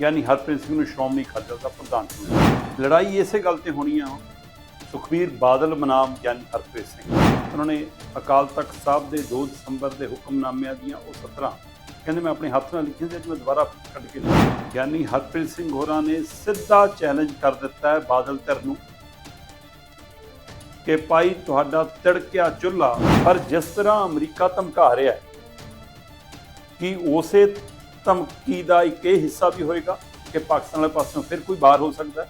ਯਾਨੀ ਹਰਪ੍ਰੀਤ ਸਿੰਘ ਨੂੰ ਸ਼੍ਰੋਮਣੀ ਅਕਾਲੀ ਦਲ ਦਾ ਪ੍ਰਧਾਨ ਚੁਣਿਆ ਲੜਾਈ ਇਸੇ ਗੱਲ ਤੇ ਹੋਣੀ ਆ, ਸੁਖਬੀਰ ਬਾਦਲ ਮਨਾਮ ਗਿਆਨੀ ਹਰਪ੍ਰੀਤ ਸਿੰਘ ਉਹਨਾਂ ਨੇ ਅਕਾਲ ਤਖਤ ਸਾਹਿਬ ਦੇ 2 ਦਸੰਬਰ ਦੇ ਹੁਕਮਨਾਮਿਆਂ ਦੀਆਂ ਉਹ 17 ਕਹਿੰਦੇ ਮੈਂ ਆਪਣੇ ਹੱਥ ਨਾਲ ਲਿਖੀਆਂ ਸੀ, ਅੱਜ ਮੈਂ ਦੁਬਾਰਾ ਕੱਢ ਕੇ ਲਿਖੀਆਂ। ਗਿਆਨੀ ਹਰਪ੍ਰੀਤ ਸਿੰਘ ਹੋਰਾਂ ਨੇ ਸਿੱਧਾ ਚੈਲੰਜ ਕਰ ਦਿੱਤਾ ਹੈ ਬਾਦਲ ਧਿਰ ਨੂੰ ਕਿ ਭਾਈ ਤੁਹਾਡਾ ਤਿੜਕਿਆ ਚੁੱਲ੍ਹਾ ਪਰ ਜਿਸ ਤਰ੍ਹਾਂ ਅਮਰੀਕਾ ਧਮਕਾ ਰਿਹਾ ਹੈ, ਕਿ ਉਸੇ ਧਮਕੀ ਦਾ ਇੱਕ ਇਹ ਹਿੱਸਾ ਵੀ ਹੋਏਗਾ ਕਿ ਪਾਕਿਸਤਾਨ ਵਾਲੇ ਪਾਸੋਂ ਫਿਰ ਕੋਈ ਬਾਹਰ ਹੋ ਸਕਦਾ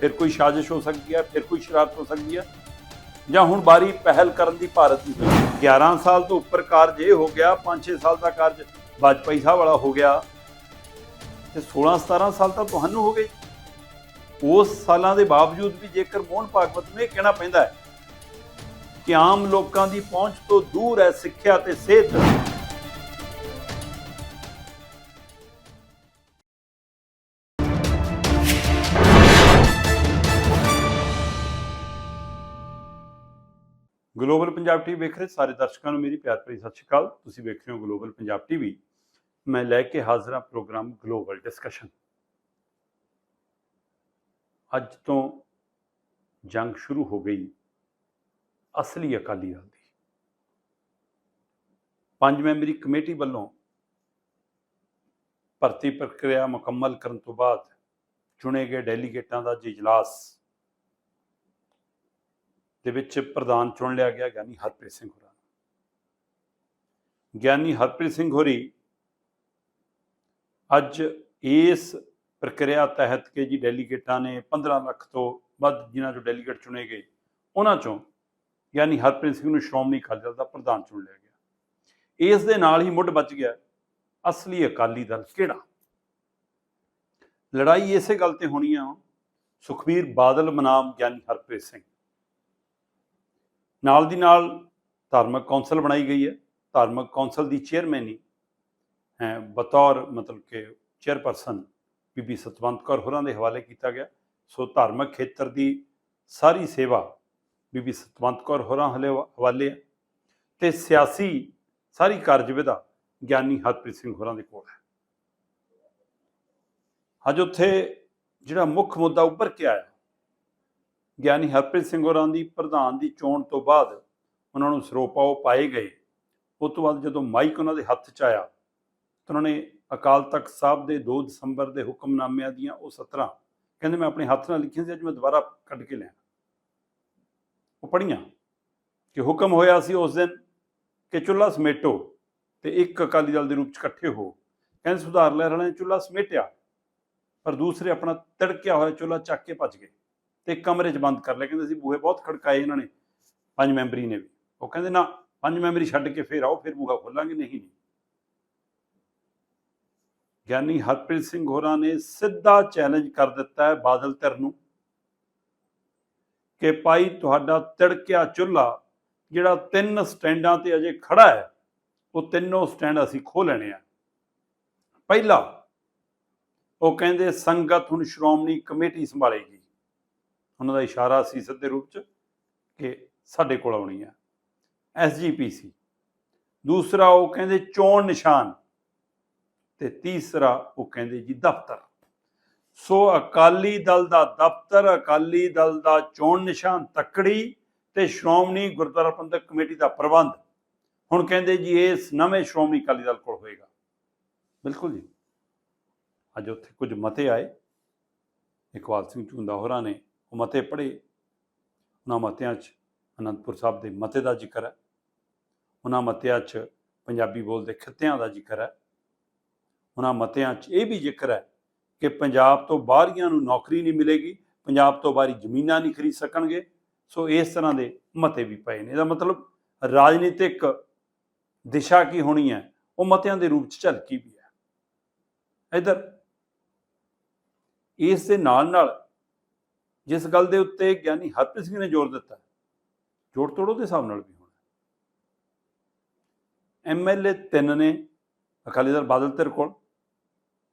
ਫਿਰ ਕੋਈ ਸਾਜ਼ਿਸ਼ ਹੋ ਸਕਦੀ ਹੈ, ਫਿਰ ਕੋਈ ਸ਼ਰਾਰਤ ਹੋ ਸਕਦੀ ਹੈ। ਜਾਂ ਹੁਣ ਬਾਰੀ ਪਹਿਲ ਕਰਨ ਦੀ ਭਾਰਤ ਦੀ ਹੋਈ। 11 ਸਾਲ ਤੋਂ ਉੱਪਰ ਕਾਰਜ ਇਹ ਹੋ ਗਿਆ 5-6 ਸਾਲ ਦਾ ਕਾਰਜ ਵਾਜਪਾਈ ਸਾਹਿਬ ਵਾਲਾ ਹੋ ਗਿਆ ਤੇ 16-17 ਸਾਲ ਤਾਂ ਤੁਹਾਨੂੰ ਹੋ ਗਏ। ਉਸ ਸਾਲਾਂ ਦੇ ਬਾਵਜੂਦ ਵੀ ਜੇਕਰ ਮੋਹਨ ਭਾਗਵਤ ਨੂੰ ਇਹ ਕਹਿਣਾ ਪੈਂਦਾ ਹੈ ਕਿ ਆਮ ਲੋਕਾਂ ਦੀ ਪਹੁੰਚ ਤੋਂ ਦੂਰ ਹੈ ਸਿੱਖਿਆ ਤੇ ਸਿਹਤ ਗਲੋਬਲ ਪੰਜਾਬ ਟੀਵੀ ਵੇਖ ਰਹੇ ਸਾਰੇ ਦਰਸ਼ਕਾਂ ਨੂੰ ਮੇਰੀ ਪਿਆਰ ਭਰੀ ਸਤਿ ਸ਼੍ਰੀ ਅਕਾਲ। ਤੁਸੀਂ ਵੇਖ ਰਹੇ ਹੋ ਗਲੋਬਲ ਪੰਜਾਬ ਟੀਵੀ ਮੈਂ ਲੈ ਕੇ ਹਾਜ਼ਰ ਹਾਂ ਪ੍ਰੋਗਰਾਮ ਗਲੋਬਲ ਡਿਸਕਸ਼ਨ ਅੱਜ ਤੋਂ ਜੰਗ ਸ਼ੁਰੂ ਹੋ ਗਈ ਅਸਲੀ ਅਕਾਲੀ ਦਲ ਦੀ। ਪੰਜ ਮੈਂਬਰੀ ਕਮੇਟੀ ਵੱਲੋਂ ਭਰਤੀ ਪ੍ਰਕਿਰਿਆ ਮੁਕੰਮਲ ਕਰਨ ਤੋਂ ਬਾਅਦ ਚੁਣੇ ਗਏ ਡੈਲੀਗੇਟਾਂ ਦਾ ਅੱਜ ਇਜਲਾਸ ਦੇ ਵਿੱਚ ਪ੍ਰਧਾਨ ਚੁਣ ਲਿਆ ਗਿਆ ਗਿਆਨੀ ਹਰਪ੍ਰੀਤ ਸਿੰਘ ਹੋਰਾਂ ਨੂੰ। ਗਿਆਨੀ ਹਰਪ੍ਰੀਤ ਸਿੰਘ ਹੋਰੀ ਅੱਜ ਇਸ ਪ੍ਰਕਿਰਿਆ ਤਹਿਤ ਕਿ ਜੀ ਡੈਲੀਗੇਟਾਂ ਨੇ 15 ਲੱਖ ਤੋਂ ਵੱਧ ਜਿਨ੍ਹਾਂ ਚੋਂ ਡੈਲੀਗੇਟ ਚੁਣੇ ਗਏ, ਉਹਨਾਂ ਚੋਂ ਗਿਆਨੀ ਹਰਪ੍ਰੀਤ ਸਿੰਘ ਨੂੰ ਸ਼੍ਰੋਮਣੀ ਅਕਾਲੀ ਦਲ ਦਾ ਪ੍ਰਧਾਨ ਚੁਣ ਲਿਆ ਗਿਆ। ਇਸ ਦੇ ਨਾਲ ਹੀ ਮੁੱਢ ਬਚ ਗਿਆ ਅਸਲੀ ਅਕਾਲੀ ਦਲ ਕਿਹੜਾ? ਲੜਾਈ ਇਸੇ ਗੱਲ ਤੇ ਹੋਣੀ ਆ ਸੁਖਬੀਰ ਬਾਦਲ ਬਨਾਮ ਗਿਆਨੀ ਹਰਪ੍ਰੀਤ ਸਿੰਘ। ਨਾਲ ਦੀ ਨਾਲ ਧਾਰਮਿਕ ਕੌਂਸਲ ਬਣਾਈ ਗਈ ਹੈ। ਧਾਰਮਿਕ ਕੌਂਸਲ ਦੀ ਚੇਅਰਮੈਨੀ ਹੈ ਬਤੌਰ ਮਤਲਬ ਕਿ ਚੇਅਰਪਰਸਨ ਬੀਬੀ ਸਤਵੰਤ ਕੌਰ ਹੋਰਾਂ ਦੇ ਹਵਾਲੇ ਕੀਤਾ ਗਿਆ। ਸੋ ਧਾਰਮਿਕ ਖੇਤਰ ਦੀ ਸਾਰੀ ਸੇਵਾ ਬੀਬੀ ਸਤਵੰਤ ਕੌਰ ਹੋਰਾਂ ਹਲੇ ਹਵਾਲੇ ਹੈ। ਤੇ ਸਿਆਸੀ ਸਾਰੀ ਕਾਰਜਵਿਧਾ ਗਿਆਨੀ ਹਰਪ੍ਰੀਤ ਸਿੰਘ ਹੋਰਾਂ ਦੇ ਕੋਲ ਹੈ। ਅੱਜ ਉੱਥੇ ਜਿਹੜਾ ਮੁੱਖ ਮੁੱਦਾ ਉੱਭਰ ਕੇ ਆਇਆ ਗਿਆਨੀ ਹਰਪ੍ਰੀਤ ਸਿੰਘ ਹੋਰਾਂ ਦੀ ਪ੍ਰਧਾਨ ਦੀ ਚੋਣ ਤੋਂ ਬਾਅਦ ਉਹਨਾਂ ਨੂੰ ਸਰੋਪਾ ਉਹ ਪਾਏ ਗਏ। ਉਸ ਤੋਂ ਬਾਅਦ ਜਦੋਂ ਮਾਈਕ ਉਹਨਾਂ ਦੇ ਹੱਥ 'ਚ ਆਇਆ ਤਾਂ ਉਹਨਾਂ ਨੇ ਅਕਾਲ ਤਖਤ ਸਾਹਿਬ ਦੇ 2 ਦਸੰਬਰ ਦੇ ਹੁਕਮਨਾਮਿਆਂ ਦੀਆਂ ਉਹ 17 ਕਹਿੰਦੇ ਮੈਂ ਆਪਣੇ ਹੱਥ ਨਾਲ ਲਿਖੀਆਂ ਸੀ, ਅੱਜ ਮੈਂ ਦੁਬਾਰਾ ਕੱਢ ਕੇ ਲਿਆ ਉਹ ਪੜੀਆਂ ਕਿ ਹੁਕਮ ਹੋਇਆ ਸੀ ਉਸ ਦਿਨ ਕਿ ਚੁੱਲ੍ਹਾ ਸਮੇਟੋ ਤੇ ਇੱਕ ਅਕਾਲੀ ਦਲ ਦੇ ਰੂਪ 'ਚ ਇਕੱਠੇ ਹੋ। ਕਹਿੰਦੇ ਸੁਧਾਰ ਲਹਿਰ ਵਾਲਿਆਂ ਨੇ ਚੁੱਲ੍ਹਾ ਸਮੇਟਿਆ, ਪਰ ਦੂਸਰੇ ਆਪਣਾ ਤੜਕਿਆ ਹੋਇਆ ਚੁੱਲ੍ਹਾ ਚੱਕ ਕੇ ਭੱਜ ਗਏ। ਤੇ ਕਮਰੇ 'ਚ ਬੰਦ ਕਰ ਲਿਆ ਕਹਿੰਦੇ ਸੀ ਬੂਹੇ ਬਹੁਤ ਖੜਕਾਏ ਇਹਨਾਂ ਨੇ, ਪੰਜ ਮੈਂਬਰੀ ਨੇ ਵੀ। ਉਹ ਕਹਿੰਦੇ ਨਾ, ਪੰਜ ਮੈਂਬਰੀ ਛੱਡ ਕੇ ਫੇਰ ਆਓ, ਫਿਰ ਬੂਹਾ ਖੋਲਾਂਗੇ, ਨਹੀਂ ਨਹੀਂ। ਗਿਆਨੀ ਹਰਪ੍ਰੀਤ ਸਿੰਘ ਹੋਰਾਂ ਨੇ ਸਿੱਧਾ ਚੈਲੰਜ ਕਰ ਦਿੱਤਾ ਹੈ ਬਾਦਲ ਧਿਰ ਨੂੰ ਕਿ ਭਾਈ ਤੁਹਾਡਾ ਤਿੜਕਿਆ ਚੁੱਲ੍ਹਾ, ਜਿਹੜਾ ਤਿੰਨ ਸਟੈਂਡਾਂ ਤੇ ਅਜੇ ਖੜਾ ਹੈ, ਉਹ ਤਿੰਨੋਂ ਸਟੈਂਡ ਅਸੀਂ ਖੋਹ ਲੈਣੇ ਆ। ਪਹਿਲਾ, ਉਹ ਕਹਿੰਦੇ ਸੰਗਤ ਹੁਣ ਸ਼੍ਰੋਮਣੀ ਕਮੇਟੀ ਸੰਭਾਲੇਗੀ। ਉਹਨਾਂ ਦਾ ਇਸ਼ਾਰਾ ਸੀ ਸਿੱਧੇ ਰੂਪ ਚ ਕਿ ਸਾਡੇ ਕੋਲ ਆਉਣੀ ਆ। ਐਸਜੀਪੀਸੀ ਦੂਸਰਾ ਉਹ ਕਹਿੰਦੇ ਚੋਣ ਨਿਸ਼ਾਨ ਤੇ ਤੀਸਰਾ ਉਹ ਕਹਿੰਦੇ ਜੀ ਦਫ਼ਤਰ। ਸੋ ਅਕਾਲੀ ਦਲ ਦਾ ਦਫ਼ਤਰ, ਅਕਾਲੀ ਦਲ ਦਾ ਚੋਣ ਨਿਸ਼ਾਨ ਤੱਕੜੀ ਤੇ ਸ਼੍ਰੋਮਣੀ ਗੁਰਦੁਆਰਾ ਪ੍ਰਬੰਧਕ ਕਮੇਟੀ ਦਾ ਪ੍ਰਬੰਧ। ਹੁਣ ਕਹਿੰਦੇ ਜੀ ਇਸ ਨਵੇਂ ਸ਼੍ਰੋਮਣੀ ਅਕਾਲੀ ਦਲ ਕੋਲ ਹੋਏਗਾ। ਬਿਲਕੁਲ ਜੀ। ਅੱਜ ਉੱਥੇ ਕੁਝ ਮਤੇ ਆਏ। ਇਕਬਾਲ ਸਿੰਘ ਝੁੰਦਾ ਹੋਰਾਂ ਨੇ ਉਹ ਮਤੇ ਪੜ੍ਹੇ। ਉਹਨਾਂ ਮਤਿਆਂ 'ਚ ਅਨੰਦਪੁਰ ਸਾਹਿਬ ਦੇ ਮਤੇ ਦਾ ਜ਼ਿਕਰ ਹੈ। ਉਹਨਾਂ ਮਤਿਆਂ 'ਚ ਪੰਜਾਬੀ ਬੋਲਦੇ ਖਿੱਤਿਆਂ ਦਾ ਜ਼ਿਕਰ ਹੈ। ਉਹਨਾਂ ਮਤਿਆਂ 'ਚ ਇਹ ਵੀ ਜ਼ਿਕਰ ਹੈ ਕਿ ਪੰਜਾਬ ਤੋਂ ਬਾਹਰੀਆਂ ਨੂੰ ਨੌਕਰੀ ਨਹੀਂ ਮਿਲੇਗੀ, ਪੰਜਾਬ ਤੋਂ ਬਾਹਰੀ ਜ਼ਮੀਨਾਂ ਨਹੀਂ ਖਰੀਦ ਸਕਣਗੇ। ਸੋ ਇਸ ਤਰ੍ਹਾਂ ਦੇ ਮਤੇ ਵੀ ਪਏ ਨੇ। ਇਹਦਾ ਮਤਲਬ ਰਾਜਨੀਤਿਕ ਦਿਸ਼ਾ ਕੀ ਹੋਣੀ ਹੈ? ਉਹ ਮਤਿਆਂ ਦੇ ਰੂਪ 'ਚ ਝਲਕੀ ਵੀ ਹੈ। ਇਧਰ ਇਸ ਦੇ ਨਾਲ ਨਾਲ ਜਿਸ ਗੱਲ ਦੇ ਉੱਤੇ ਗਿਆਨੀ ਹਰਪ੍ਰੀਤ ਸਿੰਘ ਨੇ ਜ਼ੋਰ ਦਿੱਤਾ ਜੋੜ ਤੋੜੋ ਦੇ ਹਿਸਾਬ ਨਾਲ ਵੀ ਹੋਣਾ। ਐਮਐਲਏ ਤਿੰਨ ਨੇ, ਅਕਾਲੀ ਦਲ ਬਾਦਲ ਧਿਰ ਕੋਲ,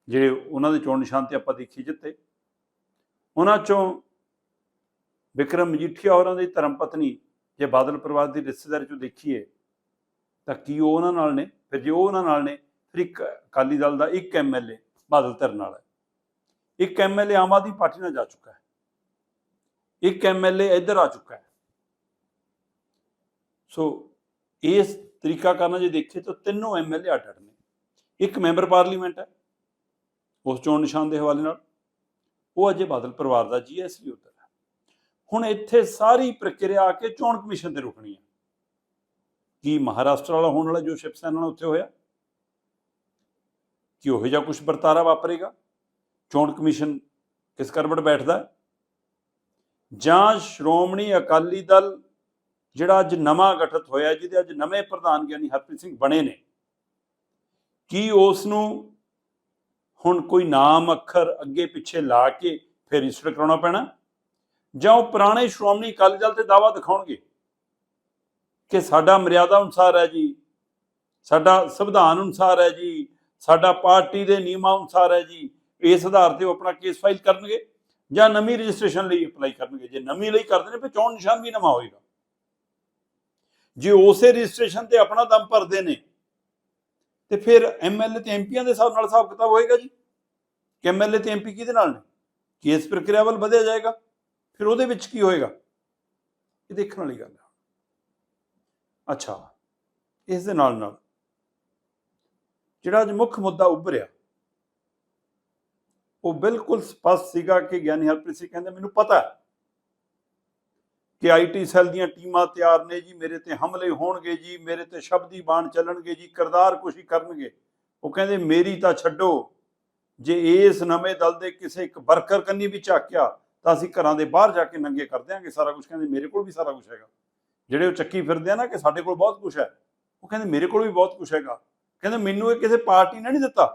ਜਿਹੜੇ ਉਹਨਾਂ ਦੇ ਚੋਣ ਨਿਸ਼ਾਨ ਤੇ ਆਪਾਂ ਦੇਖੀ ਜਿੱਤੇ। ਉਹਨਾਂ ਚੋਂ ਵਿਕਰਮ ਮਜੀਠੀਆ ਹੋਰਾਂ ਦੀ ਧਰਮ ਪਤਨੀ, ਜੇ ਬਾਦਲ ਪਰਿਵਾਰ ਦੀ ਰਿਸ਼ਤੇਦਾਰੀ ਚੋਂ ਦੇਖੀਏ, ਤਾਂ ਕੀ ਉਹ ਉਹਨਾਂ ਨਾਲ ਨੇ? ਫਿਰ ਜੇ ਉਹ ਉਹਨਾਂ ਨਾਲ ਨੇ, ਫਿਰ ਇੱਕ ਅਕਾਲੀ ਦਲ ਦਾ ਇੱਕ ਐਮਐਲਏ ਬਾਦਲ ਧਿਰ ਨਾਲ ਹੈ। ਇੱਕ ਐਮਐਲਏ ਆਮ ਆਦਮੀ ਪਾਰਟੀ ਨਾਲ ਜਾ ਚੁੱਕਾ ਹੈ। ਇੱਕ ਐਮਐਲਏ ਇੱਧਰ ਆ ਚੁੱਕਾ ਹੈ। ਸੋ ਇਸ ਤਰੀਕਾ ਕਰਨਾ ਜੇ ਦੇਖੇ ਤਾਂ ਤਿੰਨੋਂ ਐਮਐਲਏ ਅੱਡ ਅੱਡ ਨੇ। ਇੱਕ ਮੈਂਬਰ ਪਾਰਲੀਮੈਂਟ ਹੈ, ਉਸ ਚੋਣ ਨਿਸ਼ਾਨ ਦੇ ਹਵਾਲੇ ਨਾਲ। ਉਹ ਅਜੇ ਬਾਦਲ ਪਰਿਵਾਰ ਦਾ ਜੀਐਸੀ ਉੱਧਰ ਹੈ। ਹੁਣ ਇੱਥੇ ਸਾਰੀ ਪ੍ਰਕਿਰਿਆ ਆ ਕੇ ਚੋਣ ਕਮਿਸ਼ਨ ਤੇ ਰੁਕਣੀ ਹੈ। ਕੀ ਮਹਾਰਾਸ਼ਟਰ ਵਾਲਾ ਹੋਣ ਵਾਲਾ ਜੋ ਸ਼ਿਵ ਸੈਨਾ ਨਾਲ ਉੱਥੇ ਹੋਇਆ? ਕਿ ਉਹ ਜਿਹਾ ਕੁਝ ਵਰਤਾਰਾ ਵਾਪਰੇਗਾ? ਚੋਣ ਕਮਿਸ਼ਨ ਕਿਸ ਕਰਵਟ ਬੈਠਦਾ ਹੈ? ਜਾਂ ਸ਼੍ਰੋਮਣੀ ਅਕਾਲੀ ਦਲ, ਜਿਹੜਾ ਅੱਜ ਨਵਾਂ ਗਠਿਤ ਹੋਇਆ ਜਿਹਦੇ ਅੱਜ ਨਵੇਂ ਪ੍ਰਧਾਨ ਗਿਆਨੀ ਹਰਪ੍ਰੀਤ ਸਿੰਘ ਬਣੇ ਨੇ, ਕੀ ਉਸ ਨੂੰ ਹੁਣ ਕੋਈ ਨਾਮ ਅੱਖਰ ਅੱਗੇ ਪਿੱਛੇ ਲਾ ਕੇ ਫਿਰ ਰਜਿਸਟਰ ਕਰਾਉਣਾ ਪੈਣਾ? ਜਾਂ ਉਹ ਪੁਰਾਣੇ ਸ਼੍ਰੋਮਣੀ ਅਕਾਲੀ ਦਲ ਤੇ ਦਾਵਾ ਦਿਖਾਉਣਗੇ ਕਿ ਸਾਡਾ ਮਰਿਆਦਾ ਅਨੁਸਾਰ ਹੈ ਜੀ, ਸਾਡਾ ਸੰਵਿਧਾਨ ਅਨੁਸਾਰ ਹੈ ਜੀ, ਸਾਡਾ ਪਾਰਟੀ ਦੇ ਨਿਯਮਾਂ ਅਨੁਸਾਰ ਹੈ ਜੀ, ਇਸ ਆਧਾਰ ਤੇ ਉਹ ਆਪਣਾ ਕੇਸ ਫਾਈਲ ਕਰਨਗੇ? ਜਾਂ ਨਵੀਂ ਰਜਿਸਟ੍ਰੇਸ਼ਨ ਲਈ ਅਪਲਾਈ ਕਰਨਗੇ। ਜੇ ਨਵੀਂ ਲਈ ਕਰਦੇ ਨੇ, ਫਿਰ ਚੋਣ ਨਿਸ਼ਾਨ ਵੀ ਨਵਾਂ ਹੋਏਗਾ। ਜੇ ਉਸੇ ਰਜਿਸਟ੍ਰੇਸ਼ਨ ਤੇ ਆਪਣਾ ਦਮ ਭਰਦੇ ਨੇ, ਤੇ ਫਿਰ ਐਮਐਲਏ ਤੇ ਐਮਪੀਆਂ ਦੇ ਹਿਸਾਬ ਨਾਲ ਹਿਸਾਬ ਕਿਤਾਬ ਹੋਏਗਾ ਜੀ। ਕਿ ਐਮਐਲਏ ਤੇ ਐਮਪੀ ਕਿਹਦੇ ਨਾਲ ਨੇ? ਕੇਸ ਪ੍ਰਕਿਰਿਆ ਵੱਲ ਵਧਿਆ ਜਾਏਗਾ। ਫਿਰ ਉਹਦੇ ਵਿੱਚ ਕੀ ਹੋਏਗਾ? ਇਹ ਦੇਖਣ ਵਾਲੀ ਗੱਲ ਹੈ ਅੱਛਾ, ਇਸ ਦੇ ਨਾਲ ਨਾਲ ਜਿਹੜਾ ਅੱਜ ਮੁੱਖ ਮੁੱਦਾ ਉੱਭਰਿਆ ਉਹ ਬਿਲਕੁਲ ਸਪਸ਼ਟ ਸੀਗਾ ਕਿ ਗਿਆਨੀ ਹਰਪ੍ਰੀਤ ਸਿੰਘ ਕਹਿੰਦੇ, ਮੈਨੂੰ ਪਤਾ ਹੈ ਕਿ ਆਈਟੀ ਸੈੱਲ ਦੀਆਂ ਟੀਮਾਂ ਤਿਆਰ ਨੇ ਜੀ, ਮੇਰੇ ਤੇ ਹਮਲੇ ਹੋਣਗੇ ਜੀ, ਮੇਰੇ ਤੇ ਸ਼ਬਦੀ ਬਾਣ ਚੱਲਣਗੇ ਜੀ, ਕਰਦਾਰ ਕੁਸ਼ੀ ਕਰਨਗੇ। ਉਹ ਕਹਿੰਦੇ, ਮੇਰੀ ਤਾਂ ਛੱਡੋ, ਜੇ ਇਸ ਨਵੇਂ ਦਲ ਦੇ ਕਿਸੇ ਇੱਕ ਵਰਕਰ ਕੰਨੀ ਵੀ ਝਾਕਿਆ, ਤਾਂ ਅਸੀਂ ਘਰਾਂ ਦੇ ਬਾਹਰ ਜਾ ਕੇ ਨੰਗੇ ਕਰ ਦਿਆਂਗੇ ਸਾਰਾ ਕੁਝ ਕਹਿੰਦੇ, ਮੇਰੇ ਕੋਲ ਵੀ ਸਾਰਾ ਕੁਝ ਹੈਗਾ। ਜਿਹੜੇ ਉਹ ਚੱਕੀ ਫਿਰਦੇ ਆ ਨਾ ਕਿ ਸਾਡੇ ਕੋਲ ਬਹੁਤ ਕੁਝ ਹੈ, ਉਹ ਕਹਿੰਦੇ, ਮੇਰੇ ਕੋਲ ਵੀ ਬਹੁਤ ਕੁਝ ਹੈਗਾ। ਕਹਿੰਦੇ, ਮੈਨੂੰ ਇਹ ਕਿਸੇ ਪਾਰਟੀ ਨੇ ਨਹੀਂ ਦਿੱਤਾ।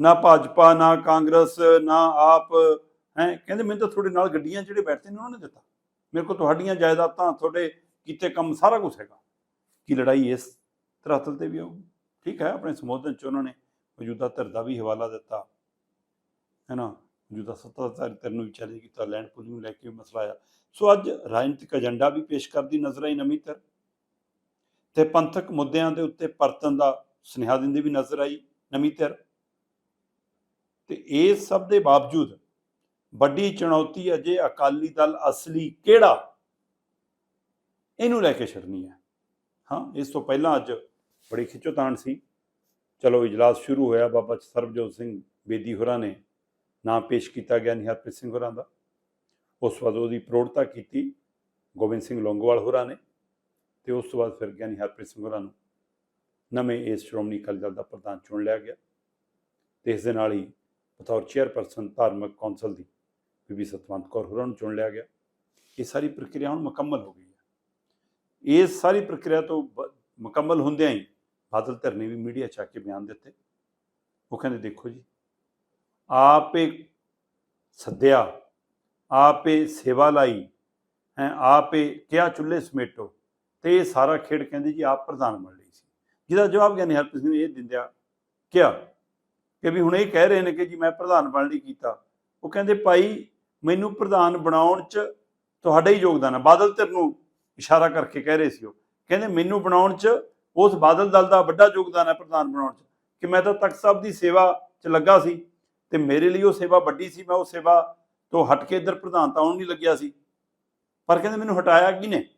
ਨਾ ਭਾਜਪਾ, ਨਾ ਕਾਂਗਰਸ, ਨਾ ਆਪ, ਹੈ? ਕਹਿੰਦੇ ਮੈਨੂੰ ਤਾਂ ਤੁਹਾਡੇ ਨਾਲ ਗੱਡੀਆਂ ਜਿਹੜੇ ਬੈਠਦੇ ਨੇ, ਉਹਨਾਂ ਨੇ ਦਿੱਤਾ। ਮੇਰੇ ਕੋਲ ਤੁਹਾਡੀਆਂ ਜਾਇਦਾਦਾਂ, ਤੁਹਾਡੇ ਕੀਤੇ ਕੰਮ ਸਾਰਾ ਕੁਝ ਹੈਗਾ। ਕੀ ਲੜਾਈ ਇਸ ਧਰਾਤਲ ਤੇ ਵੀ ਆਊਗੀ? ਠੀਕ ਹੈ, ਆਪਣੇ ਸੰਬੋਧਨ ਚ ਉਹਨਾਂ ਨੇ ਮੌਜੂਦਾ ਧਿਰ ਦਾ ਵੀ ਹਵਾਲਾ ਦਿੱਤਾ। ਹੈ ਨਾ ਮੌਜੂਦਾ ਸੱਤਾਧਾਰੀ ਧਿਰ ਨੂੰ ਵੀ ਚੈਲੰਜ ਕੀਤਾ, ਲੈਂਡ ਪੂਲਿੰਗ ਨੂੰ ਲੈ ਕੇ ਵੀ ਮਸਲਾ ਆਇਆ। ਸੋ ਅੱਜ ਰਾਜਨੀਤਿਕ ਏਜੰਡਾ ਵੀ ਪੇਸ਼ ਕਰਦੀ ਨਜ਼ਰ ਆਈ ਨਵੀਂ ਧਿਰ। ਤੇ ਪੰਥਕ ਮੁੱਦਿਆਂ ਦੇ ਉੱਤੇ ਪਰਤਨ ਦਾ ਸੁਨੇਹਾ ਦਿੰਦੀ ਵੀ ਨਜ਼ਰ ਆਈ ਨਵੀਂ ਧਿਰ। ਤੇ ਇਸ ਸਭ ਦੇ ਬਾਵਜੂਦ ਵੱਡੀ ਚੁਣੌਤੀ ਅਜੇ ਅਕਾਲੀ ਦਲ ਅਸਲੀ ਕਿਹੜਾ? ਇਹਨੂੰ ਲੈ ਕੇ ਛੱਡਣੀ ਹੈ। ਹਾਂ, ਇਸ ਤੋਂ ਪਹਿਲਾਂ ਅੱਜ ਬੜੀ ਖਿੱਚੋਤਾਣ ਸੀ। ਚਲੋ, ਇਜਲਾਸ ਸ਼ੁਰੂ ਹੋਇਆ। ਬਾਬਾ ਸਰਬਜੋਤ ਸਿੰਘ ਬੇਦੀ ਹੋਰਾਂ ਨੇ ਨਾਮ ਪੇਸ਼ ਕੀਤਾ ਗਿਆ ਨਹੀਂ ਹਰਪ੍ਰੀਤ ਸਿੰਘ ਹੋਰਾਂ ਦਾ। ਉਸ ਤੋਂ ਬਾਅਦ ਉਹਦੀ ਪ੍ਰੋੜਤਾ ਕੀਤੀ ਗੋਬਿੰਦ ਸਿੰਘ ਲੌਂਗੋਵਾਲ ਹੋਰਾਂ ਨੇ ਤੇ ਉਸ ਤੋਂ ਬਾਅਦ ਫਿਰ ਗਿਆਨੀ ਹਰਪ੍ਰੀਤ ਸਿੰਘ ਹੋਰਾਂ ਨੂੰ। ਨਵੇਂ ਇਸ ਸ਼੍ਰੋਮਣੀ ਅਕਾਲੀ ਦਲ ਦਾ ਪ੍ਰਧਾਨ ਚੁਣ ਲਿਆ ਗਿਆ ਤੇ ਇਸ ਦੇ ਨਾਲ ਹੀ ਬਤੌਰ ਚੇਅਰਪਰਸਨ ਧਾਰਮਿਕ ਕੌਂਸਲ ਦੀ ਬੀਬੀ ਸਤਵੰਤ ਕੌਰ ਹੋਰਾਂ ਨੂੰ ਚੁਣ ਲਿਆ ਗਿਆ। ਇਹ ਸਾਰੀ ਪ੍ਰਕਿਰਿਆ ਹੁਣ ਮੁਕੰਮਲ ਹੋ ਗਈ ਹੈ। ਇਹ ਸਾਰੀ ਪ੍ਰਕਿਰਿਆ ਤੋਂ ਬ- ਮੁਕੰਮਲ ਹੁੰਦਿਆਂ ਹੀ ਬਾਦਲ ਧਿਰ ਨੇ ਵੀ ਮੀਡੀਆ 'ਚ ਆ ਕੇ ਬਿਆਨ ਦਿੱਤੇ। ਉਹ ਕਹਿੰਦੇ, ਦੇਖੋ ਜੀ, ਆਪੇ ਸੱਦਿਆ, ਆਪੇ ਸੇਵਾ ਲਾਈ, ਹੈ, ਆਪੇ ਕਿਹਾ ਚੁੱਲ੍ਹੇ ਸਮੇਟੋ ਤੇ ਇਹ ਸਾਰਾ ਖੇਡ ਕਹਿੰਦੇ ਜੀ ਆਪ ਪ੍ਰਧਾਨ ਬਣ ਲਈ ਸੀ। ਜਿਹਦਾ ਜਵਾਬ ਗਿਆਨੀ ਹਰਪ੍ਰੀਤ ਸਿੰਘ ਨੇ ਇਹ ਦਿੰਦਿਆ ਕਿਹਾ ਕਿ ਵੀ ਹੁਣ ਇਹ ਕਹਿ ਰਹੇ ਨੇ ਕਿ ਜੀ ਮੈਂ ਪ੍ਰਧਾਨ ਬਣ ਲਈ ਕੀਤਾ। ਉਹ ਕਹਿੰਦੇ, ਭਾਈ, ਮੈਨੂੰ ਪ੍ਰਧਾਨ ਬਣਾਉਣ 'ਚ ਤੁਹਾਡਾ ਹੀ ਯੋਗਦਾਨ ਹੈ। ਬਾਦਲ ਧਿਰ ਨੂੰ ਇਸ਼ਾਰਾ ਕਰਕੇ ਕਹਿ ਰਹੇ ਸੀ ਉਹ। ਕਹਿੰਦੇ, ਮੈਨੂੰ ਬਣਾਉਣ 'ਚ ਉਸ ਬਾਦਲ ਦਲ ਦਾ ਵੱਡਾ ਯੋਗਦਾਨ ਹੈ ਪ੍ਰਧਾਨ ਬਣਾਉਣ 'ਚ। ਕਿ ਮੈਂ ਤਾਂ ਤਖਤ ਸਾਹਿਬ ਦੀ ਸੇਵਾ 'ਚ ਲੱਗਾ ਸੀ ਤੇ ਮੇਰੇ ਲਈ ਉਹ ਸੇਵਾ ਵੱਡੀ ਸੀ। ਮੈਂ ਉਹ ਸੇਵਾ ਤੋਂ ਹਟ ਕੇ ਇੱਧਰ ਪ੍ਰਧਾਨਤਾ ਆਉਣ ਨਹੀਂ ਲੱਗਿਆ ਸੀ। ਪਰ ਕਹਿੰਦੇ, ਮੈਨੂੰ ਹਟਾਇਆ ਕਿਹਨੇ?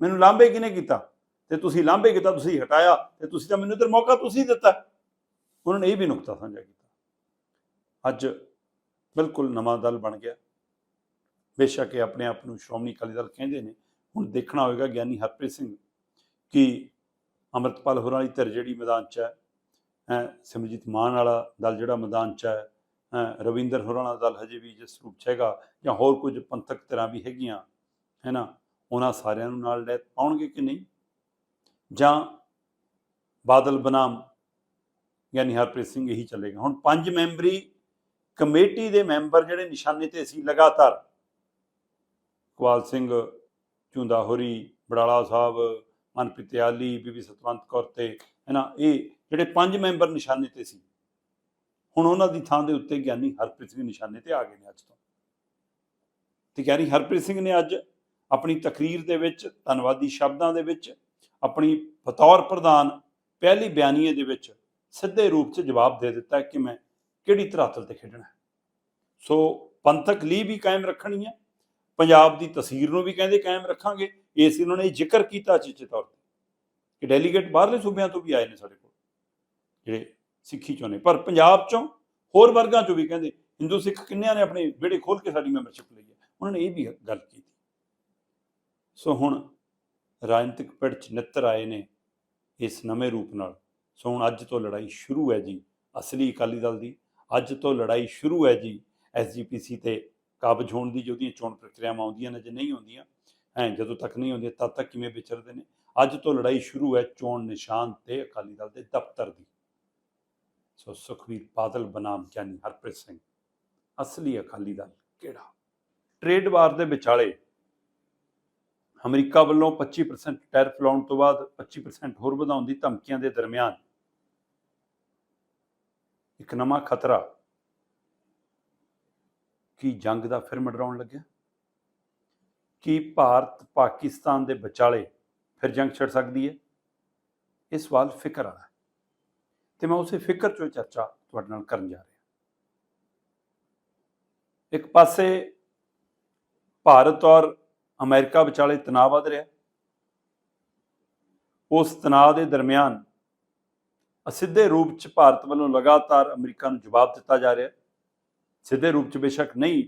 ਮੈਨੂੰ ਲਾਂਭੇ ਕਿਹਨੇ ਕੀਤਾ? ਤੇ ਤੁਸੀਂ ਲਾਂਭੇ ਕੀਤਾ, ਤੁਸੀਂ ਹਟਾਇਆ ਤੇ ਤੁਸੀਂ ਤਾਂ ਮੈਨੂੰ ਇੱਧਰ ਮੌਕਾ ਤੁਸੀਂ ਦਿੱਤਾ। ਉਹਨਾਂ ਨੇ ਇਹ ਵੀ ਨੁਕਤਾ ਸਾਂਝਾ ਕੀਤਾ। ਅੱਜ ਬਿਲਕੁਲ ਨਵਾਂ ਦਲ ਬਣ ਗਿਆ। ਬੇਸ਼ੱਕ ਇਹ ਆਪਣੇ ਆਪ ਨੂੰ ਸ਼੍ਰੋਮਣੀ ਅਕਾਲੀ ਦਲ ਕਹਿੰਦੇ ਨੇ। ਹੁਣ ਦੇਖਣਾ ਹੋਵੇਗਾ ਗਿਆਨੀ ਹਰਪ੍ਰੀਤ ਸਿੰਘ ਕਿ ਅੰਮ੍ਰਿਤਪਾਲ ਹੋਰਾਂ ਵਾਲੀ ਧਿਰ ਜਿਹੜੀ ਮੈਦਾਨ 'ਚ ਹੈ ਹੈਂ, ਸਿਮਰਜੀਤ ਮਾਨ ਵਾਲਾ ਦਲ ਜਿਹੜਾ ਮੈਦਾਨ 'ਚ ਹੈ ਹੈਂ, ਰਵਿੰਦਰ ਹੋਰਾਂ ਵਾਲਾ ਦਲ ਹਜੇ ਵੀ ਜਿਸ ਰੂਪ 'ਚ ਹੈਗਾ ਜਾਂ ਹੋਰ ਕੁਝ ਪੰਥਕ ਧਿਰਾਂ ਵੀ ਹੈਗੀਆਂ ਹੈ ਨਾ ਉਹਨਾਂ ਸਾਰਿਆਂ ਨੂੰ ਨਾਲ ਲੈ ਪਾਉਣਗੇ ਕਿ ਨਹੀਂ? ਜਾਂ ਬਾਦਲ ਬਨਾਮ ਯਾਨੀ ਹਰਪ੍ਰੀਤ ਸਿੰਘ ਇਹੀ ਚੱਲੇਗਾ। ਹੁਣ ਪੰਜ ਮੈਂਬਰੀ ਕਮੇਟੀ ਦੇ ਮੈਂਬਰ ਜਿਹੜੇ ਨਿਸ਼ਾਨੇ ਤੇ ਸੀ ਲਗਾਤਾਰ ਕੁਵਾਲ ਸਿੰਘ, ਝੁੰਦਾ ਹੋਰੀ, ਬੜਾਲਾ ਸਾਹਿਬ, ਮਨਪ੍ਰੀਤ ਆਲੀ ਬੀਬੀ ਸਤਵੰਤ ਕੌਰ ਤੇ ਹੈ ਨਾ ਇਹ ਜਿਹੜੇ ਪੰਜ ਮੈਂਬਰ ਨਿਸ਼ਾਨੇ ਤੇ ਸੀ। ਹੁਣ ਉਹਨਾਂ ਦੀ ਥਾਂ ਦੇ ਉੱਤੇ ਗਿਆਨੀ ਹਰਪ੍ਰੀਤ ਸਿੰਘ ਨਿਸ਼ਾਨੇ ਤੇ ਆ ਗਏ ਨੇ ਅੱਜ ਤੋਂ। ਤੇ ਗਿਆਨੀ ਹਰਪ੍ਰੀਤ ਸਿੰਘ ਨੇ ਅੱਜ ਆਪਣੀ ਤਕਰੀਰ ਦੇ ਵਿੱਚ, ਧੰਨਵਾਦੀ ਸ਼ਬਦਾਂ ਦੇ ਵਿੱਚ, ਆਪਣੀ ਬਤੌਰ ਪ੍ਰਧਾਨ, ਪਹਿਲੀ ਬਿਆਨੀਏ ਦੇ ਵਿੱਚ ਸਿੱਧੇ ਰੂਪ 'ਚ ਜਵਾਬ ਦੇ ਦਿੱਤਾ ਕਿ ਮੈਂ ਕਿਹੜੀ ਧਰਾਤਲ ਤੇ ਖੇਡਣਾ ਸੋ ਪੰਥਕ ਲਈ ਵੀ ਕਾਇਮ ਰੱਖਣੀ ਹੈ, ਪੰਜਾਬ ਦੀ ਤਸਵੀਰ ਨੂੰ ਵੀ ਕਹਿੰਦੇ ਕਾਇਮ ਰੱਖਾਂਗੇ ਇਸ ਉਹਨਾਂ ਨੇ ਜ਼ਿਕਰ ਕੀਤਾ ਚਿੱਚੇ ਤੌਰ ਤੇ ਕਿ ਡੈਲੀਗੇਟ ਬਾਹਰਲੇ ਸੂਬਿਆਂ ਤੋਂ ਵੀ ਆਏ ਨੇ ਸਾਡੇ ਕੋਲ, ਜਿਹੜੇ ਸਿੱਖੀ ਚੋਂ ਨੇ। ਪਰ ਪੰਜਾਬ ਚੋਂ ਹੋਰ ਵਰਗਾਂ ਚੋਂ ਵੀ ਕਹਿੰਦੇ, ਹਿੰਦੂ ਸਿੱਖ ਕਿੰਨਿਆਂ ਨੇ ਆਪਣੇ ਵਿਹੜੇ ਖੋਲ ਕੇ ਸਾਡੀ ਮੈਂਬਰਸ਼ਿਪ ਲਈ ਹੈ? ਉਹਨਾਂ ਨੇ ਇਹ ਵੀ ਗੱਲ ਕੀਤੀ। ਸੋ ਹੁਣ ਰਾਜਨੀਤਿਕ ਪਿੜ ਚ ਨਿੱਤਰ ਆਏ ਨੇ ਇਸ ਨਵੇਂ ਰੂਪ ਨਾਲ। ਸੋ ਹੁਣ ਅੱਜ ਤੋਂ ਲੜਾਈ ਸ਼ੁਰੂ ਹੈ ਜੀ, ਅਸਲੀ ਅਕਾਲੀ ਦਲ ਦੀ। ਅੱਜ ਤੋਂ ਲੜਾਈ ਸ਼ੁਰੂ ਹੈ ਜੀ ਐਸਜੀਪੀਸੀ ਤੇ ਕਾਬਜ ਹੋਣ ਦੀ ਜਿਹੜੀਆਂ ਚੋਣ ਪ੍ਰਕਿਰਿਆਵਾਂ ਆਉਂਦੀਆਂ ਨੇ, ਜੇ ਨਹੀਂ ਹੁੰਦੀਆਂ ਹੈ, ਜਦੋਂ ਤੱਕ ਨਹੀਂ ਹੁੰਦੀਆਂ ਤਦ ਤੱਕ ਕਿਵੇਂ ਵਿਚਰਦੇ ਨੇ? ਅੱਜ ਤੋਂ ਲੜਾਈ ਸ਼ੁਰੂ ਹੈ ਚੋਣ ਨਿਸ਼ਾਨ ਤੇ ਅਕਾਲੀ ਦਲ ਦੇ ਦਫ਼ਤਰ ਦੀ। ਸੋ ਸੁਖਵੀਰ ਬਾਦਲ, ਬਨਾਮ ਗਿਆਨੀ ਹਰਪ੍ਰੀਤ ਸਿੰਘ, ਅਸਲੀ ਅਕਾਲੀ ਦਲ ਕਿਹੜਾ? ਟ੍ਰੇਡ ਵਾਰ ਦੇ ਵਿਚਾਲੇ ਅਮਰੀਕਾ ਵੱਲੋਂ 25% ਟੈਰਫ ਲਾਉਣ ਤੋਂ ਬਾਅਦ 25% ਹੋਰ ਵਧਾਉਣ ਦੀ ਧਮਕੀਆਂ ਦੇ ਦਰਮਿਆਨ ਇੱਕ ਨਵਾਂ ਖਤਰਾ ਕੀ ਜੰਗ ਦਾ ਫਿਰ ਮੰਡਰਾਉਣ ਲੱਗਿਆ? ਕੀ ਭਾਰਤ ਪਾਕਿਸਤਾਨ ਦੇ ਵਿਚਾਲੇ ਫਿਰ ਜੰਗ ਛਿੜ ਸਕਦੀ ਹੈ? ਇਹ ਸਵਾਲ ਫਿਕਰ ਵਾਲਾ ਹੈ। ਤੇ ਮੈਂ ਉਸੇ ਫਿਕਰ ਚੋਂ ਚਰਚਾ ਤੁਹਾਡੇ ਨਾਲ ਕਰਨ ਜਾ ਰਿਹਾ। ਇੱਕ ਪਾਸੇ ਭਾਰਤ ਔਰ ਅਮਰੀਕਾ ਵਿਚਾਲੇ ਤਣਾਅ ਵਧ ਰਿਹਾ। ਉਸ ਤਣਾਅ ਦੇ ਦਰਮਿਆਨ ਅਸਿੱਧੇ ਰੂਪ ਚ ਭਾਰਤ ਵੱਲੋਂ ਲਗਾਤਾਰ ਅਮਰੀਕਾ ਨੂੰ ਜਵਾਬ ਦਿੱਤਾ ਜਾ ਰਿਹਾ ਸਿੱਧੇ ਰੂਪ ਚ ਬੇਸ਼ੱਕ ਨਹੀਂ,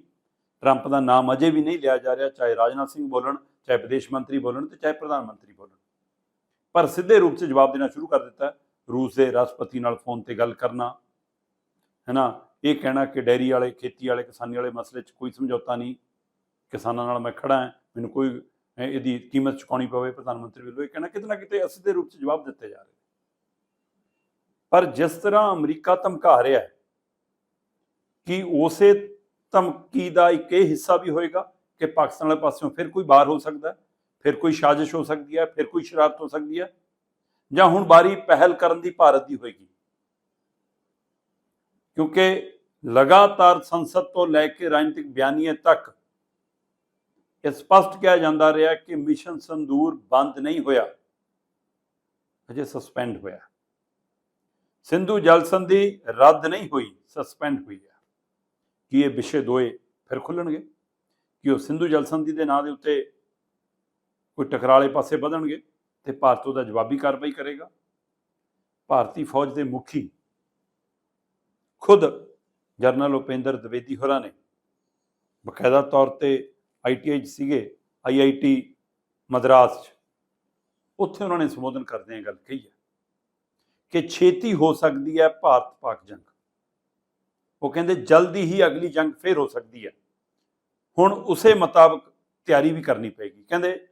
ਟਰੰਪ ਦਾ ਨਾਮ ਅਜੇ ਵੀ ਨਹੀਂ ਲਿਆ ਜਾ ਰਿਹਾ, ਚਾਹੇ ਰਾਜਨਾਥ ਸਿੰਘ ਬੋਲਣ, ਚਾਹੇ ਵਿਦੇਸ਼ ਮੰਤਰੀ ਬੋਲਣ ਤੇ ਚਾਹੇ ਪ੍ਰਧਾਨ ਮੰਤਰੀ ਬੋਲਣ। ਪਰ ਸਿੱਧੇ ਰੂਪ ਚ ਜਵਾਬ ਦੇਣਾ ਸ਼ੁਰੂ ਕਰ ਦਿੱਤਾ ਰੂਸ ਦੇ ਰਾਸ਼ਟਰਪਤੀ ਨਾਲ ਫੋਨ ਤੇ ਗੱਲ ਕਰਨਾ ਹੈ ਨਾ ਇਹ ਕਹਿਣਾ ਕਿ ਡੈਰੀ ਵਾਲੇ, ਖੇਤੀ ਵਾਲੇ, ਕਿਸਾਨੀ ਵਾਲੇ ਮਸਲੇ 'ਚ ਕੋਈ ਸਮਝੌਤਾ ਨਹੀਂ। ਕਿਸਾਨਾਂ ਨਾਲ ਮੈਂ ਖੜਾ ਹਾਂ, ਮੈਨੂੰ ਕੋਈ ਇਹਦੀ ਕੀਮਤ ਚੁਕਾਉਣੀ ਪਵੇ, ਪ੍ਰਧਾਨ ਮੰਤਰੀ ਵੱਲੋਂ ਇਹ ਕਹਿਣਾ, ਕਿਤੇ ਨਾ ਕਿਤੇ ਅਸਿੱਧੇ ਰੂਪ 'ਚ ਜਵਾਬ ਦਿੱਤੇ ਜਾ ਰਹੇ ਪਰ ਜਿਸ ਤਰ੍ਹਾਂ ਅਮਰੀਕਾ ਧਮਕਾ ਰਿਹਾ ਹੈ ਕਿ ਉਸੇ ਧਮਕੀ ਦਾ ਇੱਕ ਇਹ ਹਿੱਸਾ ਵੀ ਹੋਏਗਾ ਕਿ ਪਾਕਿਸਤਾਨ ਵਾਲੇ ਪਾਸਿਓਂ ਫਿਰ ਕੋਈ ਬਾਹਰ ਹੋ ਸਕਦਾ ਫਿਰ ਕੋਈ ਸਾਜ਼ਿਸ਼ ਹੋ ਸਕਦੀ ਹੈ, ਫਿਰ ਕੋਈ ਸ਼ਰਾਰਤ ਹੋ ਸਕਦੀ ਹੈ ਜਾਂ ਹੁਣ ਬਾਰੀ ਪਹਿਲ ਕਰਨ ਦੀ ਭਾਰਤ ਦੀ ਹੋਏਗੀ। ਕਿਉਂਕਿ ਲਗਾਤਾਰ ਸੰਸਦ ਤੋਂ ਲੈ ਕੇ ਰਾਜਨੀਤਿਕ ਬਿਆਨੀਏ ਤੱਕ ਇਹ ਸਪਸ਼ਟ ਕਿਹਾ ਜਾਂਦਾ ਰਿਹਾ ਕਿ ਮਿਸ਼ਨ ਸੰਦੂਰ ਬੰਦ ਨਹੀਂ ਹੋਇਆ, ਅਜੇ ਸਸਪੈਂਡ ਹੋਇਆ। ਸਿੰਧੂ ਜਲ ਸੰਧੀ ਰੱਦ ਨਹੀਂ ਹੋਈ ਸਸਪੈਂਡ ਹੋਈ ਹੈ। ਕਿ ਇਹ ਵਿਸ਼ੇ ਦੋਏ ਫਿਰ ਖੁੱਲਣਗੇ? ਕਿ ਉਹ ਸਿੰਧੂ ਜਲ ਸੰਧੀ ਦੇ ਨਾਂ ਦੇ ਉੱਤੇ ਕੋਈ ਟਕਰਾਲੇ ਪਾਸੇ ਵਧਣਗੇ ਤੇ ਭਾਰਤ ਉਹਦਾ ਜਵਾਬੀ ਕਾਰਵਾਈ ਕਰੇਗਾ? ਭਾਰਤੀ ਫੌਜ ਦੇ ਮੁਖੀ ਖੁਦ ਜਰਨਲ ਉਪੇਂਦਰ ਦਵੇਦੀ ਹੋਰਾਂ ਨੇ ਬਕਾਇਦਾ ਤੌਰ ਤੇ ਆਈਟੀਆਈ ਸੀਗੇ ਆਈਆਈਟੀ ਮਦਰਾਸ ਚ। ਉੱਥੇ ਉਹਨਾਂ ਨੇ ਸੰਬੋਧਨ ਕਰਦੇ ਇਹ ਗੱਲ ਕਹੀ ਹੈ। ਕਿ ਛੇਤੀ ਹੋ ਸਕਦੀ ਹੈ ਭਾਰਤ ਪਾਕ ਜੰਗ। ਉਹ ਕਹਿੰਦੇ ਜਲਦੀ ਹੀ ਅਗਲੀ ਜੰਗ ਫੇਰ ਹੋ ਸਕਦੀ ਹੈ। ਹੁਣ ਉਸੇ ਮੁਤਾਬਕ ਤਿਆਰੀ ਵੀ ਕਰਨੀ ਪਏਗੀ। ਕਹਿੰਦੇ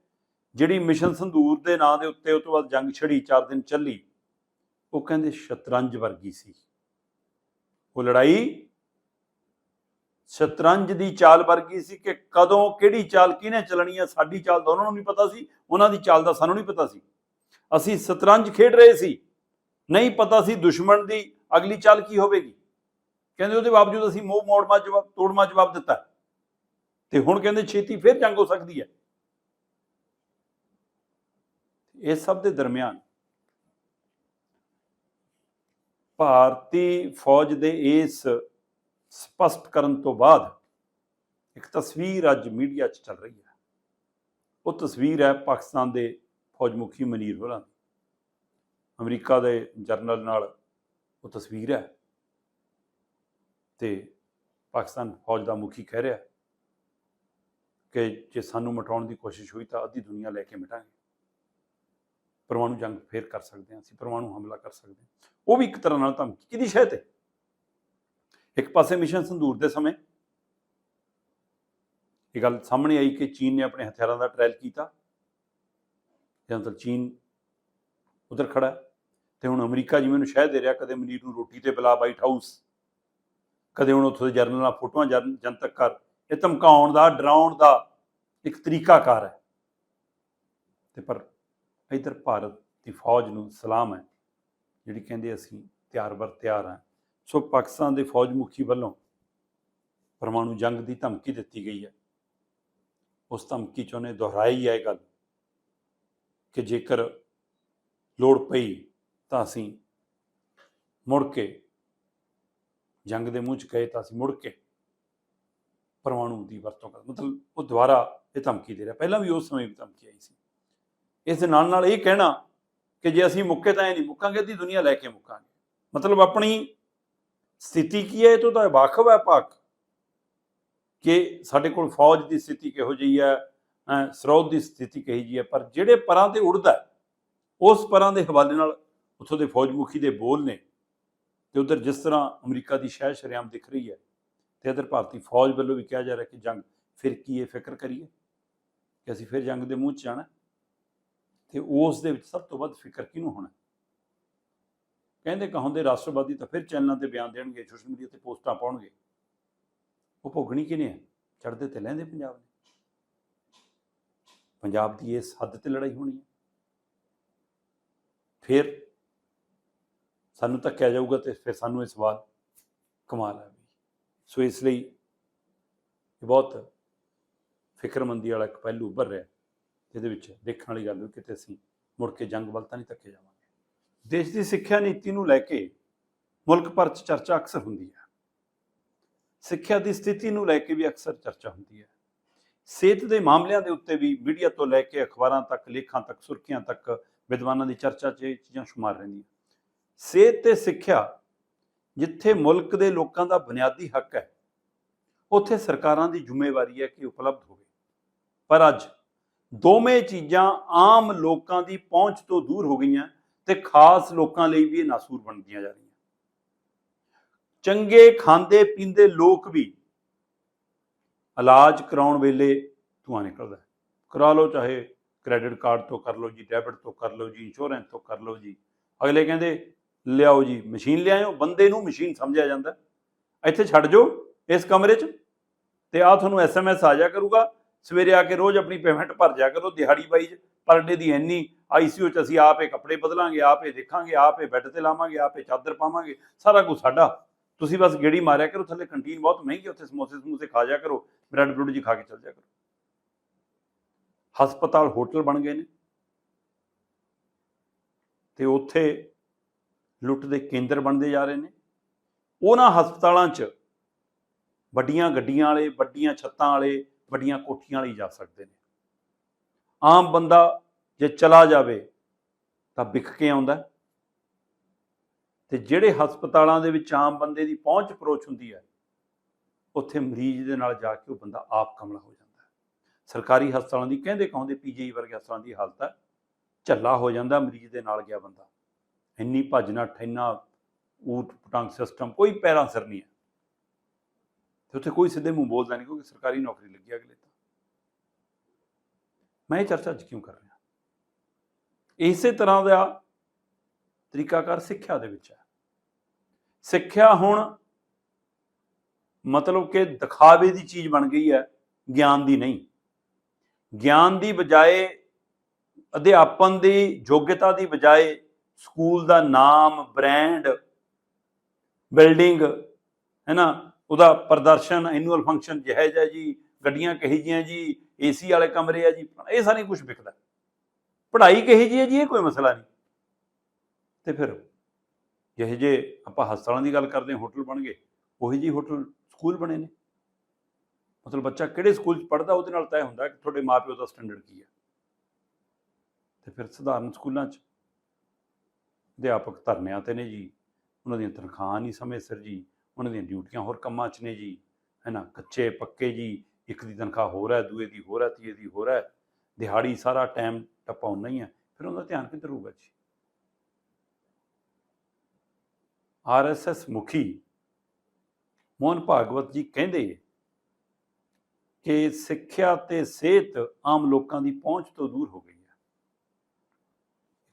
ਜਿਹੜੀ ਮਿਸ਼ਨ ਸੰਧੂਰ ਦੇ ਨਾਂ ਦੇ ਉੱਤੇ ਉਸ ਤੋਂ ਬਾਅਦ ਜੰਗ ਛੜੀ 4 ਦਿਨ ਚੱਲੀ, ਉਹ ਕਹਿੰਦੇ ਸ਼ਤਰੰਜ ਵਰਗੀ ਸੀ। ਉਹ ਲੜਾਈ ਸ਼ਤਰੰਜ ਦੀ ਚਾਲ ਵਰਗੀ ਸੀ ਕਿ ਕਦੋਂ ਕਿਹੜੀ ਚਾਲ ਕਿਹਨੇ ਚੱਲਣੀ ਹੈ, ਸਾਡੀ ਚਾਲ ਤਾਂ ਉਹਨਾਂ ਨੂੰ ਨਹੀਂ ਪਤਾ ਸੀ, ਉਹਨਾਂ ਦੀ ਚਾਲ ਦਾ ਸਾਨੂੰ ਨਹੀਂ ਪਤਾ ਸੀ। ਅਸੀਂ ਸ਼ਤਰੰਜ ਖੇਡ ਰਹੇ ਸੀ ਨਹੀਂ ਪਤਾ ਸੀ ਦੁਸ਼ਮਣ ਦੀ ਅਗਲੀ ਚਾਲ ਕੀ ਹੋਵੇਗੀ। ਕਹਿੰਦੇ ਉਹਦੇ ਬਾਵਜੂਦ ਅਸੀਂ ਮੋਹ ਮੋੜਮਾ ਜਵਾਬ, ਤੋੜਮਾ ਜਵਾਬ ਦਿੱਤਾ। ਤੇ ਹੁਣ ਕਹਿੰਦੇ ਛੇਤੀ ਫਿਰ ਜੰਗ ਹੋ ਸਕਦੀ ਹੈ। ਇਹ ਸਭ ਦੇ ਦਰਮਿਆਨ ਭਾਰਤੀ ਫੌਜ ਦੇ ਇਸ ਸਪਸ਼ਟ ਕਰਨ ਤੋਂ ਬਾਅਦ ਇੱਕ ਤਸਵੀਰ ਅੱਜ ਮੀਡੀਆ 'ਚ ਚੱਲ ਰਹੀ ਹੈ। ਉਹ ਤਸਵੀਰ ਹੈ ਪਾਕਿਸਤਾਨ ਦੇ ਫੌਜ ਮੁਖੀ ਮਨੀਰ ਹੋਰਾਂ ਦੀ। ਅਮਰੀਕਾ ਦੇ ਜਰਨਲ ਨਾਲ ਉਹ ਤਸਵੀਰ ਹੈ ਤੇ ਪਾਕਿਸਤਾਨ ਫੌਜ ਦਾ ਮੁਖੀ ਕਹਿ ਰਿਹਾ ਕਿ ਜੇ ਸਾਨੂੰ ਮਟਾਉਣ ਦੀ ਕੋਸ਼ਿਸ਼ ਹੋਈ ਤਾਂ ਅੱਧੀ ਦੁਨੀਆ ਲੈ ਕੇ ਮਿਟਾਂਗੇ। ਪਰਮਾਣੂ ਜੰਗ ਫੇਰ ਕਰ ਸਕਦੇ ਹਾਂ, ਅਸੀਂ ਪਰਮਾਣੂ ਹਮਲਾ ਕਰ ਸਕਦੇ ਹਾਂ। ਉਹ ਵੀ ਇੱਕ ਤਰ੍ਹਾਂ ਨਾਲ ਧਮਕੀ, ਕਿਹਦੀ ਸ਼ਹਿ ਤੇ? ਇੱਕ ਪਾਸੇ ਮਿਸ਼ਨ ਸੰਦੂਰ ਦੇ ਸਮੇਂ ਇਹ ਗੱਲ ਸਾਹਮਣੇ ਆਈ ਕਿ ਚੀਨ ਨੇ ਆਪਣੇ ਹਥਿਆਰਾਂ ਦਾ ਟ੍ਰਾਇਲ ਕੀਤਾ। ਜਾਂ ਤਾਂ ਚੀਨ ਉਧਰ ਖੜਾ ਤੇ ਹੁਣ ਅਮਰੀਕਾ ਜਿਵੇਂ ਨੂੰ ਸ਼ਹਿ ਦੇ ਰਿਹਾ, ਕਦੇ ਮਨੀਰ ਨੂੰ ਰੋਟੀ ਤੇ ਬੁਲਾ ਵਾਈਟ ਹਾਊਸ ਕਦੇ ਹੁਣ ਉੱਥੋਂ ਦੇ ਜਰਨਲ ਨਾਲ ਫੋਟੋਆਂ ਜਨ- ਜਨਤਕ ਕਰ। ਇਹ ਧਮਕਾਉਣ ਦਾ, ਡਰਾਉਣ ਦਾ ਇੱਕ ਤਰੀਕਾਕਾਰ ਹੈ। ਤੇ ਪਰ ਇਧਰ ਭਾਰਤ ਦੀ ਫੌਜ ਨੂੰ ਸਲਾਮ ਹੈ, ਜਿਹੜੀ ਕਹਿੰਦੇ ਅਸੀਂ ਤਿਆਰ ਬਰ ਤਿਆਰ ਹਾਂ। ਸੋ ਪਾਕਿਸਤਾਨ ਦੇ ਫੌਜ ਮੁਖੀ ਵੱਲੋਂ ਪਰਮਾਣੂ ਜੰਗ ਦੀ ਧਮਕੀ ਦਿੱਤੀ ਗਈ ਹੈ। ਉਸ ਧਮਕੀ 'ਚ ਉਹਨੇ ਦੁਹਰਾਈ ਹੈ ਇਹ ਗੱਲ ਕਿ ਜੇਕਰ ਲੋੜ ਪਈ ਤਾਂ ਅਸੀਂ ਮੁੜ ਕੇ ਜੰਗ ਦੇ ਮੂੰਹ 'ਚ ਗਏ ਤਾਂ ਅਸੀਂ ਮੁੜ ਕੇ ਪਰਮਾਣੂ ਦੀ ਵਰਤੋਂ ਕਰ ਮਤਲਬ ਉਹ ਦੁਬਾਰਾ ਇਹ ਧਮਕੀ ਦੇ ਰਿਹਾ। ਪਹਿਲਾਂ ਵੀ ਉਸ ਸਮੇਂ ਵੀ ਧਮਕੀ ਆਈ ਸੀ। ਇਸ ਦੇ ਨਾਲ ਨਾਲ ਇਹ ਕਹਿਣਾ ਕਿ ਜੇ ਅਸੀਂ ਮੁੱਕੇ ਤਾਂ ਇਹ ਨਹੀਂ ਮੁੱਕਾਂਗੇ, ਅੱਧੀ ਦੁਨੀਆ ਲੈ ਕੇ ਮੁੱਕਾਂਗੇ। ਮਤਲਬ ਆਪਣੀ ਸਥਿਤੀ ਕੀ ਹੈ? ਇਹ ਤੋਂ ਤਾਂ ਵਾਕਫ ਹੈ ਪਾਕ ਕਿ ਸਾਡੇ ਕੋਲ ਫੌਜ ਦੀ ਸਥਿਤੀ ਕਿਹੋ ਜਿਹੀ ਹੈ ਸਰੋਤ ਦੀ ਸਥਿਤੀ ਕਹੀ ਜੀ ਹੈ, ਪਰ ਜਿਹੜੇ ਪਰਾਂ ਤੇ ਉੜਦਾ ਉਸ ਪਰਾਂ ਦੇ ਹਵਾਲੇ ਨਾਲ ਉੱਥੋਂ ਦੇ ਫੌਜ ਮੁਖੀ ਦੇ ਬੋਲ ਨੇ ਤੇ ਉਧਰ ਜਿਸ ਤਰ੍ਹਾਂ ਅਮਰੀਕਾ ਦੀ ਸ਼ਹਿ ਸ਼ਰਿਆਮ ਦਿਖ ਰਹੀ ਹੈ ਤੇ ਇਧਰ ਭਾਰਤੀ ਫੌਜ ਵੱਲੋਂ ਵੀ ਕਿਹਾ ਜਾ ਰਿਹਾ ਕਿ ਜੰਗ ਫਿਰ ਕੀ ਇਹ ਫਿਕਰ ਕਰੀਏ ਕਿ ਅਸੀਂ ਫਿਰ ਜੰਗ ਦੇ ਮੂੰਹ 'ਚ ਜਾਣਾ ਤੇ ਉਸ ਦੇ ਵਿੱਚ ਸਭ ਤੋਂ ਵੱਧ ਫਿਕਰ ਕਿਹਨੂੰ ਹੋਣਾ ਕਹਿੰਦੇ ਕਹਾਉਂਦੇ ਰਾਸ਼ਟਰਵਾਦੀ ਤਾਂ ਫਿਰ ਚੈਨਲਾਂ ਤੇ ਬਿਆਨ ਦੇਣਗੇ, ਸੋਸ਼ਲ ਮੀਡੀਆ ਤੇ ਪੋਸਟਾਂ ਪਾਉਣਗੇ। ਉਹ ਭੋਗਣੀ ਕਿਨੇ ਹੈ? ਚੜਦੇ ਤੇ ਲੈਂਦੇ ਪੰਜਾਬ ਨੇ ਪੰਜਾਬ ਦੀ ਇਸ ਹੱਦ ਤੇ ਲੜਾਈ ਹੋਣੀ ਹੈ। ਫਿਰ ਸਾਨੂੰ ਧੱਕਿਆ ਜਾਊਗਾ ਤੇ ਫਿਰ ਸਾਨੂੰ ਇਹ ਸਵਾਲ ਕਮਾਲ ਹੈ ਸੋ ਇਸ ਲਈ ਇਹ ਬਹੁਤ ਫਿਕਰਮੰਦੀ ਵਾਲਾ ਇੱਕ ਪਹਿਲੂ ਉੱਭਰ ਰਿਹਾ, ਜਿਹਦੇ ਵਿੱਚ ਦੇਖਣ ਵਾਲੀ ਗੱਲ ਹੈ ਕਿਤੇ ਅਸੀਂ ਮੁੜ ਕੇ ਜੰਗ ਵੱਲ ਤਾਂ ਨਹੀਂ ਧੱਕੇ ਜਾਵਾਂਗੇ। ਦੇਸ਼ ਦੀ ਸਿੱਖਿਆ ਨੀਤੀ ਨੂੰ ਲੈ ਕੇ ਮੁਲਕ ਭਰ 'ਚ ਚਰਚਾ ਅਕਸਰ ਹੁੰਦੀ ਹੈ। ਸਿੱਖਿਆ ਦੀ ਸਥਿਤੀ ਨੂੰ ਲੈ ਕੇ ਵੀ ਅਕਸਰ ਚਰਚਾ ਹੁੰਦੀ ਹੈ। ਸਿਹਤ ਦੇ ਮਾਮਲਿਆਂ ਦੇ ਉੱਤੇ ਵੀ ਮੀਡੀਆ ਤੋਂ ਲੈ ਕੇ ਅਖਬਾਰਾਂ ਤੱਕ, ਲੇਖਾਂ ਤੱਕ, ਸੁਰਖੀਆਂ ਤੱਕ ਵਿਦਵਾਨਾਂ ਦੀ ਚਰਚਾ 'ਚ ਇਹ ਚੀਜ਼ਾਂ ਸ਼ੁਮਾਰ ਰਹਿੰਦੀਆਂ। ਸਿਹਤ ਤੇ ਸਿੱਖਿਆ ਜਿੱਥੇ ਮੁਲਕ ਦੇ ਲੋਕਾਂ ਦਾ ਬੁਨਿਆਦੀ ਹੱਕ ਹੈ, ਉੱਥੇ ਸਰਕਾਰਾਂ ਦੀ ਜ਼ਿੰਮੇਵਾਰੀ ਹੈ ਕਿ ਉਪਲਬਧ ਹੋਵੇ। ਪਰ ਅੱਜ ਦੋਵੇਂ ਚੀਜ਼ਾਂ ਆਮ ਲੋਕਾਂ ਦੀ ਪਹੁੰਚ ਤੋਂ ਦੂਰ ਹੋ ਗਈਆਂ ਤੇ ਖਾਸ ਲੋਕਾਂ ਲਈ ਵੀ ਇਹ ਨਾਸੂਰ ਬਣਦੀਆਂ ਜਾ ਰਹੀਆਂ। ਚੰਗੇ ਖਾਂਦੇ ਪੀਂਦੇ ਲੋਕ ਵੀ ਇਲਾਜ ਕਰਾਉਣ ਵੇਲੇ ਧੂਆਂ ਨਿਕਲਦਾ ਕਰਾ ਲਓ ਚਾਹੇ ਕ੍ਰੈਡਿਟ ਕਾਰਡ ਤੋਂ ਕਰ ਲਓ ਜੀ ਡੈਬਿਟ ਤੋਂ ਕਰ ਲਓ ਜੀ ਇੰਸ਼ੋਰੈਂਸ ਤੋਂ ਕਰ ਲਓ ਜੀ। ਅਗਲੇ ਕਹਿੰਦੇ ਲਿਆਓ ਜੀ, ਮਸ਼ੀਨ ਲਿਆਇਓ, ਬੰਦੇ ਨੂੰ ਮਸ਼ੀਨ ਸਮਝਿਆ ਜਾਂਦਾ। ਇੱਥੇ ਛੱਡ ਜਾਓ ਇਸ ਕਮਰੇ 'ਚ ਤੇ ਆ ਤੁਹਾਨੂੰ ਐਸਐਮਐਸ ਆ ਜਾ ਕਰੂਗਾ। ਸਵੇਰੇ ਆ ਕੇ ਰੋਜ਼ ਆਪਣੀ ਪੇਮੈਂਟ ਭਰ ਜਾ ਕਰੋ ਦਿਹਾੜੀ ਵਾਈਜ਼ ਪਰ ਡੇ ਦੀ ਇੰਨੀ ਆਈਸੀਯੂ 'ਚ ਅਸੀਂ ਆਪੇ ਕੱਪੜੇ ਬਦਲਾਂਗੇ, ਆਪੇ ਦੇਖਾਂਗੇ, ਆਪੇ ਬੈੱਡ ਤੇ ਲਾਵਾਂਗੇ, ਆਪੇ ਚਾਦਰ ਪਾਵਾਂਗੇ, ਸਾਰਾ ਕੁਝ ਸਾਡਾ। ਤੁਸੀਂ ਬਸ ਗੇੜੀ ਮਾਰਿਆ ਕਰੋ, ਥੱਲੇ ਕੰਟੀਨ ਬਹੁਤ ਮਹਿੰਗੀ ਉੱਥੇ ਸਮੋਸੇ ਸਮੂਸੇ ਖਾ ਜਾ ਕਰੋ ਬ੍ਰੈਡ ਬਰੂਡ ਜੀ ਖਾ ਕੇ ਚੱਲ ਜਾ ਕਰੋ। ਹਸਪਤਾਲ, ਹੋਟਲ ਬਣ ਗਏ ਨੇ। ਤੇ ਉੱਥੇ ਲੁੱਟ ਦੇ ਕੇਂਦਰ ਬਣਦੇ ਜਾ ਰਹੇ ਨੇ। ਉਹਨਾਂ ਹਸਪਤਾਲਾਂ 'ਚ ਵੱਡੀਆਂ ਗੱਡੀਆਂ ਵਾਲੇ, ਵੱਡੀਆਂ ਛੱਤਾਂ ਵਾਲੇ, ਵੱਡੀਆਂ ਕੋਠੀਆਂ ਵਾਲੇ ਜਾ ਸਕਦੇ ਨੇ। ਆਮ ਬੰਦਾ ਜੇ ਚਲਾ ਜਾਵੇ ਤਾਂ ਵਿਖ ਕੇ ਆਉਂਦਾ ਹੈ। ਤੇ ਜਿਹੜੇ ਹਸਪਤਾਲਾਂ ਦੇ ਵਿੱਚ ਆਮ ਬੰਦੇ ਦੀ ਪਹੁੰਚ ਪਰੋਚ ਹੁੰਦੀ ਹੈ, ਉੱਥੇ ਮਰੀਜ਼ ਦੇ ਨਾਲ ਜਾ ਕੇ ਉਹ ਬੰਦਾ ਆਪ ਕਮਲਾ ਹੋ ਜਾਂਦਾ ਹੈ। ਸਰਕਾਰੀ ਹਸਪਤਾਲਾਂ ਦੀ ਕਹਿੰਦੇ ਕਹਾਉਂਦੇ ਪੀਜੀਆਈ ਵਰਗੇ ਹਸਪਤਾਲਾਂ ਦੀ ਹਾਲਤ ਹੈ, ਝੱਲਾ ਹੋ ਜਾਂਦਾ, ਮਰੀਜ਼ ਦੇ ਨਾਲ ਗਿਆ ਬੰਦਾ। ਇੰਨੀ ਭੱਜਣਾ ਠੈਨਾ ਊਟ ਪਟਾਂਗ ਸਿਸਟਮ ਕੋਈ ਪੈਰਾਂ ਸਿਰ ਨਹੀਂ ਹੈ। ਤੇ ਉੱਥੇ ਕੋਈ ਸਿੱਧੇ ਮੂੰਹ ਬੋਲਦਾ ਨਹੀਂ, ਕਿਉਂਕਿ ਸਰਕਾਰੀ ਨੌਕਰੀ ਲੱਗੀ ਅਗਲੇ ਤਾਂ। ਮੈਂ ਇਹ ਚਰਚਾ ਅੱਜ ਕਿਉਂ ਕਰ ਰਿਹਾ? ਇਸੇ ਤਰ੍ਹਾਂ ਦਾ ਤਰੀਕਾਕਾਰ ਸਿੱਖਿਆ ਦੇ ਵਿੱਚ ਹੈ। ਸਿੱਖਿਆ ਹੁਣ ਮਤਲਬ ਕਿ ਦਿਖਾਵੇ ਦੀ ਚੀਜ਼ ਬਣ ਗਈ ਹੈ, ਗਿਆਨ ਦੀ ਨਹੀਂ। ਗਿਆਨ ਦੀ ਬਜਾਏ ਅਧਿਆਪਨ ਦੀ, ਯੋਗਤਾ ਦੀ ਬਜਾਏ ਸਕੂਲ ਦਾ ਨਾਮ, ਬ੍ਰਾਂਡ, ਬਿਲਡਿੰਗ, ਹੈ ਨਾ, ਉਹਦਾ ਪ੍ਰਦਰਸ਼ਨ ਐਨੂਅਲ ਫੰਕਸ਼ਨ ਜਿਹੇ ਹੈ ਜੀ, ਗੱਡੀਆਂ ਕਹੀ ਜੀਆਂ ਜੀ ਏਸੀ ਵਾਲੇ ਕਮਰੇ ਆ ਜੀ, ਇਹ ਸਾਰੀ ਕੁਝ ਵਿਕਦਾ ਪੜ੍ਹਾਈ ਕਹੀ ਜੀ ਹੈ ਜੀ, ਇਹ ਕੋਈ ਮਸਲਾ ਨਹੀਂ। ਤੇ ਫਿਰ ਜਿਹੇ ਜੇ ਆਪਾਂ ਹਸਪਤਾਲਾਂ ਦੀ ਗੱਲ ਕਰਦੇ ਹਾਂ, ਹੋਟਲ ਬਣ ਗਏ, ਉਹੀ ਜੀ ਹੋਟਲ ਸਕੂਲ ਬਣੇ ਨੇ। ਮਤਲਬ ਬੱਚਾ ਕਿਹੜੇ ਸਕੂਲ 'ਚ ਪੜ੍ਹਦਾ, ਉਹਦੇ ਨਾਲ ਤੈਅ ਹੁੰਦਾ ਕਿ ਤੁਹਾਡੇ ਮਾਪਿਓ ਦਾ ਸਟੈਂਡਰਡ ਕੀ ਹੈ। ਤੇ ਫਿਰ ਸਧਾਰਨ ਸਕੂਲਾਂ 'ਚ ਅਧਿਆਪਕ ਧਰਨਿਆਂ ਤੇ ਨੇ ਜੀ। ਉਹਨਾਂ ਦੀਆਂ ਤਨਖਾਹਾਂ ਨਹੀਂ ਸਮੇਂ ਸਿਰ ਜੀ। ਉਹਨਾਂ ਦੀਆਂ ਡਿਊਟੀਆਂ ਹੋਰ ਕੰਮਾਂ 'ਚ ਨੇ ਜੀ। ਹੈ ਨਾ ਕੱਚੇ, ਪੱਕੇ ਜੀ। ਇੱਕ ਦੀ ਤਨਖਾਹ ਹੋਰ ਹੈ, ਦੂਏ ਦੀ ਹੋਰ ਹੈ, ਤੀਏ ਦੀ ਹੋਰ ਹੈ। ਦਿਹਾੜੀ ਸਾਰਾ ਟਾਈਮ ਟੱਪਾ ਟਪਾਉਣਾ ਹੀ ਹੈ ਫਿਰ ਉਹਦਾ ਧਿਆਨ ਕਿੱਧਰ ਹੋਊਗਾ ਜੀ? ਆਰਐਸਐਸ ਮੁਖੀ ਮੋਹਨ ਭਾਗਵਤ ਜੀ ਕਹਿੰਦੇ ਕਿ ਸਿੱਖਿਆ ਤੇ ਸਿਹਤ ਆਮ ਲੋਕਾਂ ਦੀ ਪਹੁੰਚ ਤੋਂ ਦੂਰ ਹੋ ਗਈ ਹੈ।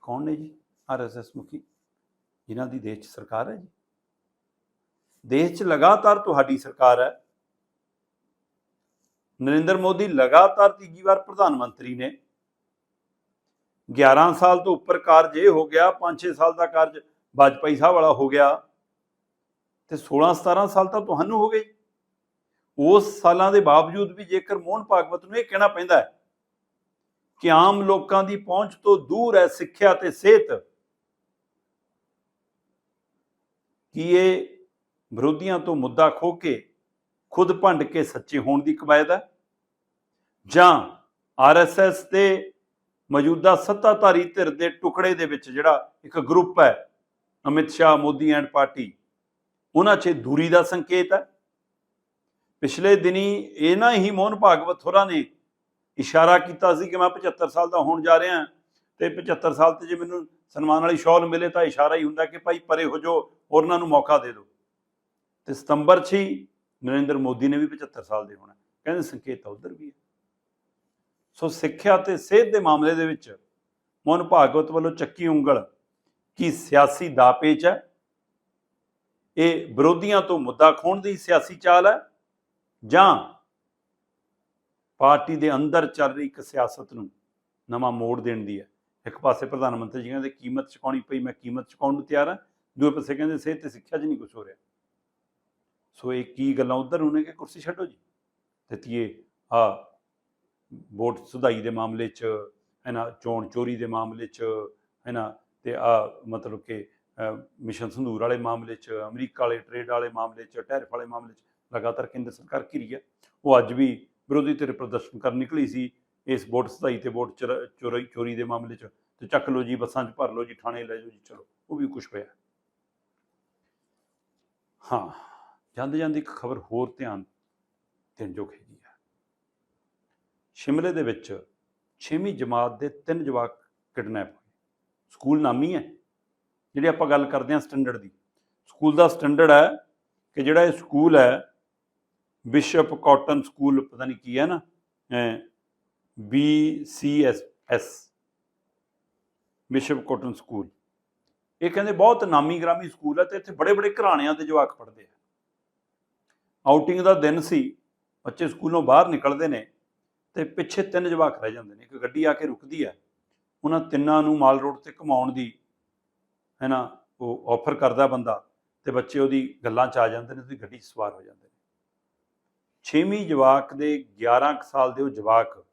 ਕੌਣ ਨੇ ਜੀ? ਆਰਐਸਐਸ ਮੁਖੀ, ਜਿਨ੍ਹਾਂ ਦੀ ਦੇਸ਼ 'ਚ ਸਰਕਾਰ ਹੈ ਜੀ। ਦੇਸ਼ 'ਚ ਲਗਾਤਾਰ ਤੁਹਾਡੀ ਸਰਕਾਰ ਹੈ। ਨਰਿੰਦਰ ਮੋਦੀ ਲਗਾਤਾਰ ਤੀਜੀ ਵਾਰ ਪ੍ਰਧਾਨ ਮੰਤਰੀ ਨੇ। 11 ਸਾਲ ਤੋਂ ਉੱਪਰ ਕਾਰਜ ਇਹ ਹੋ ਗਿਆ 5-6 ਸਾਲ ਦਾ ਕਾਰਜ ਵਾਜਪਾਈ ਸਾਹਿਬ ਵਾਲਾ ਹੋ ਗਿਆ। ਤੇ 16-17 ਸਾਲ ਤਾਂ ਤੁਹਾਨੂੰ ਹੋ ਗਏ। ਉਸ ਸਾਲਾਂ ਦੇ ਬਾਵਜੂਦ ਵੀ ਜੇਕਰ ਮੋਹਨ ਭਾਗਵਤ ਨੂੰ ਇਹ ਕਹਿਣਾ ਪੈਂਦਾ ਹੈ ਕਿ ਆਮ ਲੋਕਾਂ ਦੀ ਪਹੁੰਚ ਤੋਂ ਦੂਰ ਹੈ ਸਿੱਖਿਆ ਤੇ ਸਿਹਤ ਕਿ ਇਹ ਵਿਰੋਧੀਆਂ ਤੋਂ ਮੁੱਦਾ ਖੋ ਕੇ ਖੁਦ ਭੰਡ ਕੇ ਸੱਚੇ ਹੋਣ ਦੀ ਕਵਾਇਦ ਹੈ? ਜਾਂ ਆਰਐਸਐਸ ਤੇ ਮੌਜੂਦਾ ਸੱਤਾਧਾਰੀ ਧਿਰ ਦੇ ਟੁਕੜੇ ਦੇ ਵਿੱਚ ਜਿਹੜਾ ਇੱਕ ਗਰੁੱਪ ਹੈ, ਅਮਿਤ ਸ਼ਾਹ, ਮੋਦੀ ਐਂਡ ਪਾਰਟੀ, ਉਹਨਾਂ 'ਚ ਦੂਰੀ ਦਾ ਸੰਕੇਤ ਹੈ? ਪਿਛਲੇ ਦਿਨੀ ਇਹਨਾਂ ਹੀ ਮੋਹਨ ਭਾਗਵਤ ਹੋਰਾਂ ਨੇ ਇਸ਼ਾਰਾ ਕੀਤਾ ਸੀ ਕਿ ਮੈਂ 75 ਸਾਲ ਦਾ ਹੋਣ ਜਾ ਰਿਹਾ ਤੇ 75 ਸਾਲ ਤੇ ਜੇ ਮੈਨੂੰ ਸਨਮਾਨ ਵਾਲੀ ਸ਼ਾਲ ਮਿਲੇ ਤਾਂ ਇਸ਼ਾਰਾ ਹੀ ਹੁੰਦਾ ਕਿ ਭਾਈ ਪਰੇ ਹੋ ਜਾਓ, ਉਹਨਾਂ ਨੂੰ ਮੌਕਾ ਦੇ ਦਿਓ। ਤੇ ਸਤੰਬਰ 'ਚ ਹੀ ਨਰਿੰਦਰ ਮੋਦੀ ਨੇ ਵੀ 75 ਸਾਲ ਦੇ ਹੋਣਾ। ਕਹਿੰਦੇ ਸੰਕੇਤ ਤਾਂ ਉਧਰ ਵੀ ਹੈ। ਸੋ ਸਿੱਖਿਆ ਤੇ ਸਿਹਤ ਦੇ ਮਾਮਲੇ ਦੇ ਵਿੱਚ ਮੋਹਨ ਭਾਗਵਤ ਵੱਲੋਂ ਚੱਕੀ ਉਂਗਲ ਕੀ ਸਿਆਸੀ ਦਾਪੇਚ ਹੈ? ਇਹ ਵਿਰੋਧੀਆਂ ਤੋਂ ਮੁੱਦਾ ਖੋਣ ਦੀ ਸਿਆਸੀ ਚਾਲ ਹੈ ਜਾਂ ਪਾਰਟੀ ਦੇ ਅੰਦਰ ਚੱਲ ਰਹੀ ਇੱਕ ਸਿਆਸਤ ਨੂੰ ਨਵਾਂ ਮੋੜ ਦੇਣ ਦੀ ਹੈ? ਇੱਕ ਪਾਸੇ ਪ੍ਰਧਾਨ ਮੰਤਰੀ ਜੀ ਕਹਿੰਦੇ ਕੀਮਤ ਚੁਕਾਉਣੀ ਪਈ, ਮੈਂ ਕੀਮਤ ਚੁਕਾਉਣ ਨੂੰ ਤਿਆਰ ਹਾਂ। ਦੂਏ ਪਾਸੇ ਕਹਿੰਦੇ ਸਿਹਤ ਤੇ ਸਿੱਖਿਆ 'ਚ ਨਹੀਂ ਕੁਝ ਹੋ ਰਿਹਾ। ਸੋ ਇਹ ਕੀ ਗੱਲਾਂ ਉਧਰ ਹੋਣੇ ਕਿ ਕੁਰਸੀ ਛੱਡੋ ਜੀ? ਤੇ ਤੀਏ, ਆ ਵੋਟ ਸੁਧਾਈ ਦੇ ਮਾਮਲੇ 'ਚ, ਹੈ ਨਾ, ਚੋਣ ਚੋਰੀ ਦੇ ਮਾਮਲੇ 'ਚ, ਹੈ ਨਾ, ਤੇ ਆ ਮਤਲਬ ਕਿ ਮਿਸ਼ਨ ਸੰਧੂਰ ਵਾਲੇ ਮਾਮਲੇ 'ਚ, ਅਮਰੀਕਾ ਵਾਲੇ ਟ੍ਰੇਡ ਵਾਲੇ ਮਾਮਲੇ 'ਚ, ਟੈਰਿਫ ਵਾਲੇ ਮਾਮਲੇ 'ਚ, ਲਗਾਤਾਰ ਕੇਂਦਰ ਸਰਕਾਰ ਘਿਰੀ ਹੈ ਉਹ ਅੱਜ ਵੀ ਵਿਰੋਧੀ ਧਿਰ ਪ੍ਰਦਰਸ਼ਨ ਕਰਨ ਨਿਕਲੀ ਸੀ। ਇਸ ਵੋਟ ਸੁਧਾਈ ਤੇ ਵੋਟ ਚਰ- ਚੋਰੀ ਚੋਰੀ ਦੇ ਮਾਮਲੇ 'ਚ, ਤੇ ਚੱਕ ਲਓ ਜੀ, ਬੱਸਾਂ 'ਚ ਭਰ ਲਓ ਜੀ, ਥਾਣੇ ਲੈ ਜਾਓ ਜੀ, ਚਲੋ, ਉਹ ਵੀ ਕੁਝ ਪਿਆ। ਹਾਂ, ਜਾਂਦੇ ਜਾਂਦੇ ਇੱਕ ਖਬਰ ਹੋਰ ਧਿਆਨ ਦੇਣ ਯੋਗ ਹੈਗੀ ਆ। ਸ਼ਿਮਲੇ ਦੇ ਵਿੱਚ 6ਵੀਂ ਜਮਾਤ ਦੇ ਤਿੰਨ ਜਵਾਕ ਕਿਡਨੈਪ ਹੋਏ। ਸਕੂਲ ਨਾਮੀ ਹੈ, ਜਿਹੜੀ ਆਪਾਂ ਗੱਲ ਕਰਦੇ ਹਾਂ ਸਟੈਂਡਰਡ ਦੀ। ਸਕੂਲ ਦਾ ਸਟੈਂਡਰਡ ਹੈ ਕਿ ਜਿਹੜਾ ਇਹ ਸਕੂਲ ਹੈ, ਬਿਸ਼ਪ ਕਾਟਨ ਸਕੂਲ, ਪਤਾ ਨਹੀਂ ਕੀ ਹੈ ਨਾ B C S S Bishop Cotton school ਇਹ ਕਹਿੰਦੇ ਬਹੁਤ ਨਾਮੀ ਗ੍ਰਾਮੀ ਸਕੂਲ ਹੈ ਤੇ ਇੱਥੇ ਬੜੇ ਬੜੇ ਘਰਾਣਿਆਂ ਦੇ ਜਵਾਕ ਪੜ੍ਹਦੇ ਆ। ਆਊਟਿੰਗ ਦਾ ਦਿਨ ਸੀ, ਬੱਚੇ ਸਕੂਲੋਂ ਬਾਹਰ ਨਿਕਲਦੇ ਨੇ ਤੇ ਪਿੱਛੇ ਤਿੰਨ ਜਵਾਕ ਰਹਿ ਜਾਂਦੇ ਨੇ। ਇੱਕ ਗੱਡੀ ਆ ਕੇ ਰੁਕਦੀ ਹੈ ਉਹਨਾਂ ਤਿੰਨਾਂ ਨੂੰ ਮਾਲ ਰੋਡ ਤੇ ਘੁਮਾਉਣ ਦੀ ਹੈ ਨਾ ਉਹ ਆਫਰ ਕਰਦਾ ਬੰਦਾ ਤੇ ਬੱਚੇ ਉਹਦੀ ਗੱਲਾਂ 'ਚ ਆ ਜਾਂਦੇ ਨੇ ਤੇ ਗੱਡੀ 'ਚ ਸਵਾਰ ਹੋ ਜਾਂਦੇ ਨੇ। ਛੇਵੀਂ ਜਵਾਕ ਦੇ 11 ਕੁ ਸਾਲ ਦੇ ਉਹ ਜਵਾਕ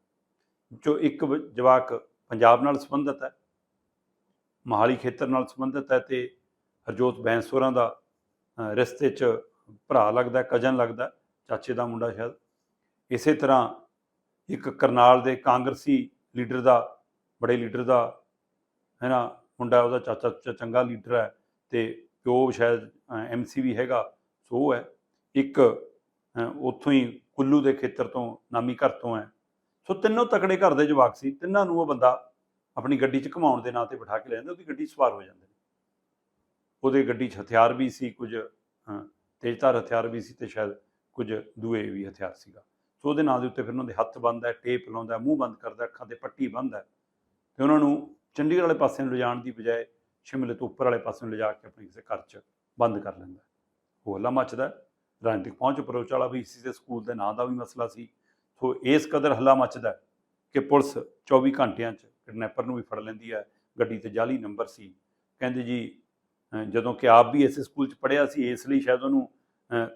ਜੋ ਇੱਕ ਜਵਾਕ ਪੰਜਾਬ ਨਾਲ ਸੰਬੰਧਿਤ ਹੈ, ਮਹਾਲੀ ਖੇਤਰ ਨਾਲ ਸੰਬੰਧਿਤ ਹੈ ਤੇ ਹਰਜੋਤ ਬੈਂਸੋਰਾਂ ਦਾ ਰਿਸ਼ਤੇ 'ਚ ਭਰਾ ਲੱਗਦਾ ਕਜ਼ਨ ਲੱਗਦਾ, ਚਾਚੇ ਦਾ ਮੁੰਡਾ ਸ਼ਾਇਦ। ਇਸੇ ਤਰ੍ਹਾਂ ਇੱਕ ਕਰਨਾਲ ਦੇ ਕਾਂਗਰਸੀ ਲੀਡਰ ਦਾ, ਬੜੇ ਲੀਡਰ ਦਾ ਹੈ ਨਾ ਮੁੰਡਾ ਉਹਦਾ ਚਾਚਾ ਚਾਚਾ ਚੰਗਾ ਲੀਡਰ ਹੈ ਤੇ ਪਿਓ ਸ਼ਾਇਦ ਐਮਸੀ ਵੀ ਹੈਗਾ, ਸੋ ਹੈ। ਇੱਕ ਉੱਥੋਂ ਹੀ ਕੁੱਲੂ ਦੇ ਖੇਤਰ ਤੋਂ ਨਾਮੀ ਘਰ ਤੋਂ ਹੈ। ਸੋ ਤਿੰਨੋਂ ਤਕੜੇ ਘਰ ਦੇ ਜਵਾਕ ਸੀ, ਤਿੰਨਾਂ ਨੂੰ ਉਹ ਬੰਦਾ ਆਪਣੀ ਗੱਡੀ 'ਚ ਘੁਮਾਉਣ ਦੇ ਨਾਂ ਤੇ ਬਿਠਾ ਕੇ ਲੈ ਜਾਂਦਾ, ਉਹਦੀ ਗੱਡੀ ਸਵਾਰ ਹੋ ਜਾਂਦੇ ਨੇ। ਉਹਦੇ ਗੱਡੀ 'ਚ ਹਥਿਆਰ ਵੀ ਸੀ, ਕੁਝ ਤੇਜ਼ਧਾਰ ਹਥਿਆਰ ਵੀ ਸੀ ਤੇ ਸ਼ਾਇਦ ਕੁਝ ਦੂਏ ਵੀ ਹਥਿਆਰ ਸੀਗਾ। ਸੋ ਉਹਦੇ ਨਾਂ ਦੇ ਉੱਤੇ ਫਿਰ ਉਹਨਾਂ ਦੇ ਹੱਥ ਬੰਨ੍ਹਦਾ ਹੈ, ਟੇਪ ਲਾਉਂਦਾ ਮੂੰਹ ਬੰਦ ਕਰਦਾ ਅੱਖਾਂ ਤੇ ਪੱਟੀ ਬੰਨ੍ਹਦਾ ਹੈ। ਤੇ ਉਹਨਾਂ ਨੂੰ ਚੰਡੀਗੜ੍ਹ ਵਾਲੇ ਪਾਸੇ ਨੂੰ ਲਿਜਾਣ ਦੀ ਬਜਾਏ ਸ਼ਿਮਲੇ ਤੋਂ ਉੱਪਰ ਵਾਲੇ ਪਾਸੇ ਨੂੰ ਲਿਜਾ ਕੇ ਆਪਣੇ ਕਿਸੇ ਘਰ 'ਚ ਬੰਦ ਕਰ ਲੈਂਦਾ ਉਹ ਹੋਲਾ ਮੱਚਦਾ ਰਾਜਨੀਤਿਕ ਪਹੁੰਚ ਅਪਰੋਚ ਵਾਲਾ ਵੀ ਸੀ ਤੇ ਸਕੂਲ ਦੇ ਨਾਂ ਦਾ ਵੀ ਮਸਲਾ ਸੀ। ਸੋ ਇਸ ਕਦਰ ਹੱਲਾ ਮੱਚਦਾ ਕਿ ਪੁਲਿਸ 24 ਘੰਟਿਆਂ 'ਚ ਕਿਡਨੈਪਰ ਨੂੰ ਵੀ ਫੜ ਲੈਂਦੀ ਹੈ ਗੱਡੀ ਤੇ ਜਾਲੀ ਨੰਬਰ ਸੀ। ਕਹਿੰਦੇ ਜੀ ਜਦੋਂ ਕਿ ਆਪ ਵੀ ਇਸੇ ਸਕੂਲ 'ਚ ਪੜ੍ਹਿਆ ਸੀ, ਇਸ ਲਈ ਸ਼ਾਇਦ ਉਹਨੂੰ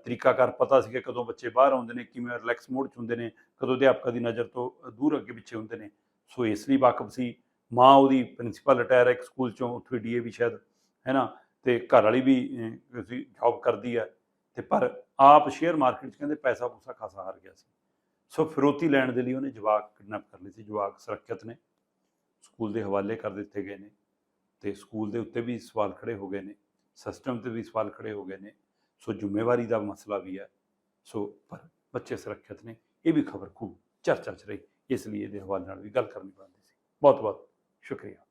ਤਰੀਕਾਕਾਰ ਪਤਾ ਸੀ ਕਿ ਕਦੋਂ ਬੱਚੇ ਬਾਹਰ ਆਉਂਦੇ ਨੇ, ਕਿਵੇਂ ਰਿਲੈਕਸ ਮੋਡ 'ਚ ਹੁੰਦੇ ਨੇ, ਕਦੋਂ ਅਧਿਆਪਕਾਂ ਦੀ ਨਜ਼ਰ ਤੋਂ ਦੂਰ ਅੱਗੇ ਪਿੱਛੇ ਹੁੰਦੇ ਨੇ। ਸੋ ਇਸ ਲਈ ਵਾਕਫ ਸੀ। ਮਾਂ ਉਹਦੀ ਪ੍ਰਿੰਸੀਪਲ ਰਿਟਾਇਰ ਇੱਕ ਸਕੂਲ 'ਚੋਂ, ਉੱਥੇ ਡੀਏਵੀ ਸ਼ਾਇਦ, ਹੈ ਨਾ? ਤੇ ਘਰ ਵਾਲੀ ਵੀ ਜੌਬ ਕਰਦੀ ਹੈ ਤੇ ਪਰ ਆਪ ਸ਼ੇਅਰ ਮਾਰਕੀਟ 'ਚ ਕਹਿੰਦੇ ਪੈਸਾ ਪੂਸਾ ਖਾਸਾ ਹਾਰ ਗਿਆ ਸੀ। ਸੋ ਫਿਰੋਤੀ ਲੈਣ ਦੇ ਲਈ ਉਹਨੇ ਜਵਾਕ ਕਿਡਨੈਪ ਕਰ ਲਏ ਸੀ, ਜਵਾਕ ਸੁਰੱਖਿਅਤ ਨੇ। ਸਕੂਲ ਦੇ ਹਵਾਲੇ ਕਰ ਦਿੱਤੇ ਗਏ ਨੇ ਤੇ ਸਕੂਲ ਦੇ ਉੱਤੇ ਵੀ ਸਵਾਲ ਖੜੇ ਹੋ ਗਏ ਨੇ ਸਿਸਟਮ ਤੇ ਵੀ ਸਵਾਲ ਖੜੇ ਹੋ ਗਏ ਨੇ। ਸੋ ਜ਼ਿੰਮੇਵਾਰੀ ਦਾ ਮਸਲਾ ਵੀ ਹੈ। ਸੋ ਪਰ ਬੱਚੇ ਸੁਰੱਖਿਅਤ ਨੇ, ਇਹ ਵੀ ਖਬਰ ਖੂਬ ਚਰਚਾ ਚ ਰਹੀ, ਇਸ ਲਈ ਇਹਦੇ ਹਵਾਲੇ ਨਾਲ ਵੀ ਗੱਲ ਕਰਨੀ ਪੈਂਦੀ ਸੀ। ਬਹੁਤ ਬਹੁਤ ਸ਼ੁਕਰੀਆ।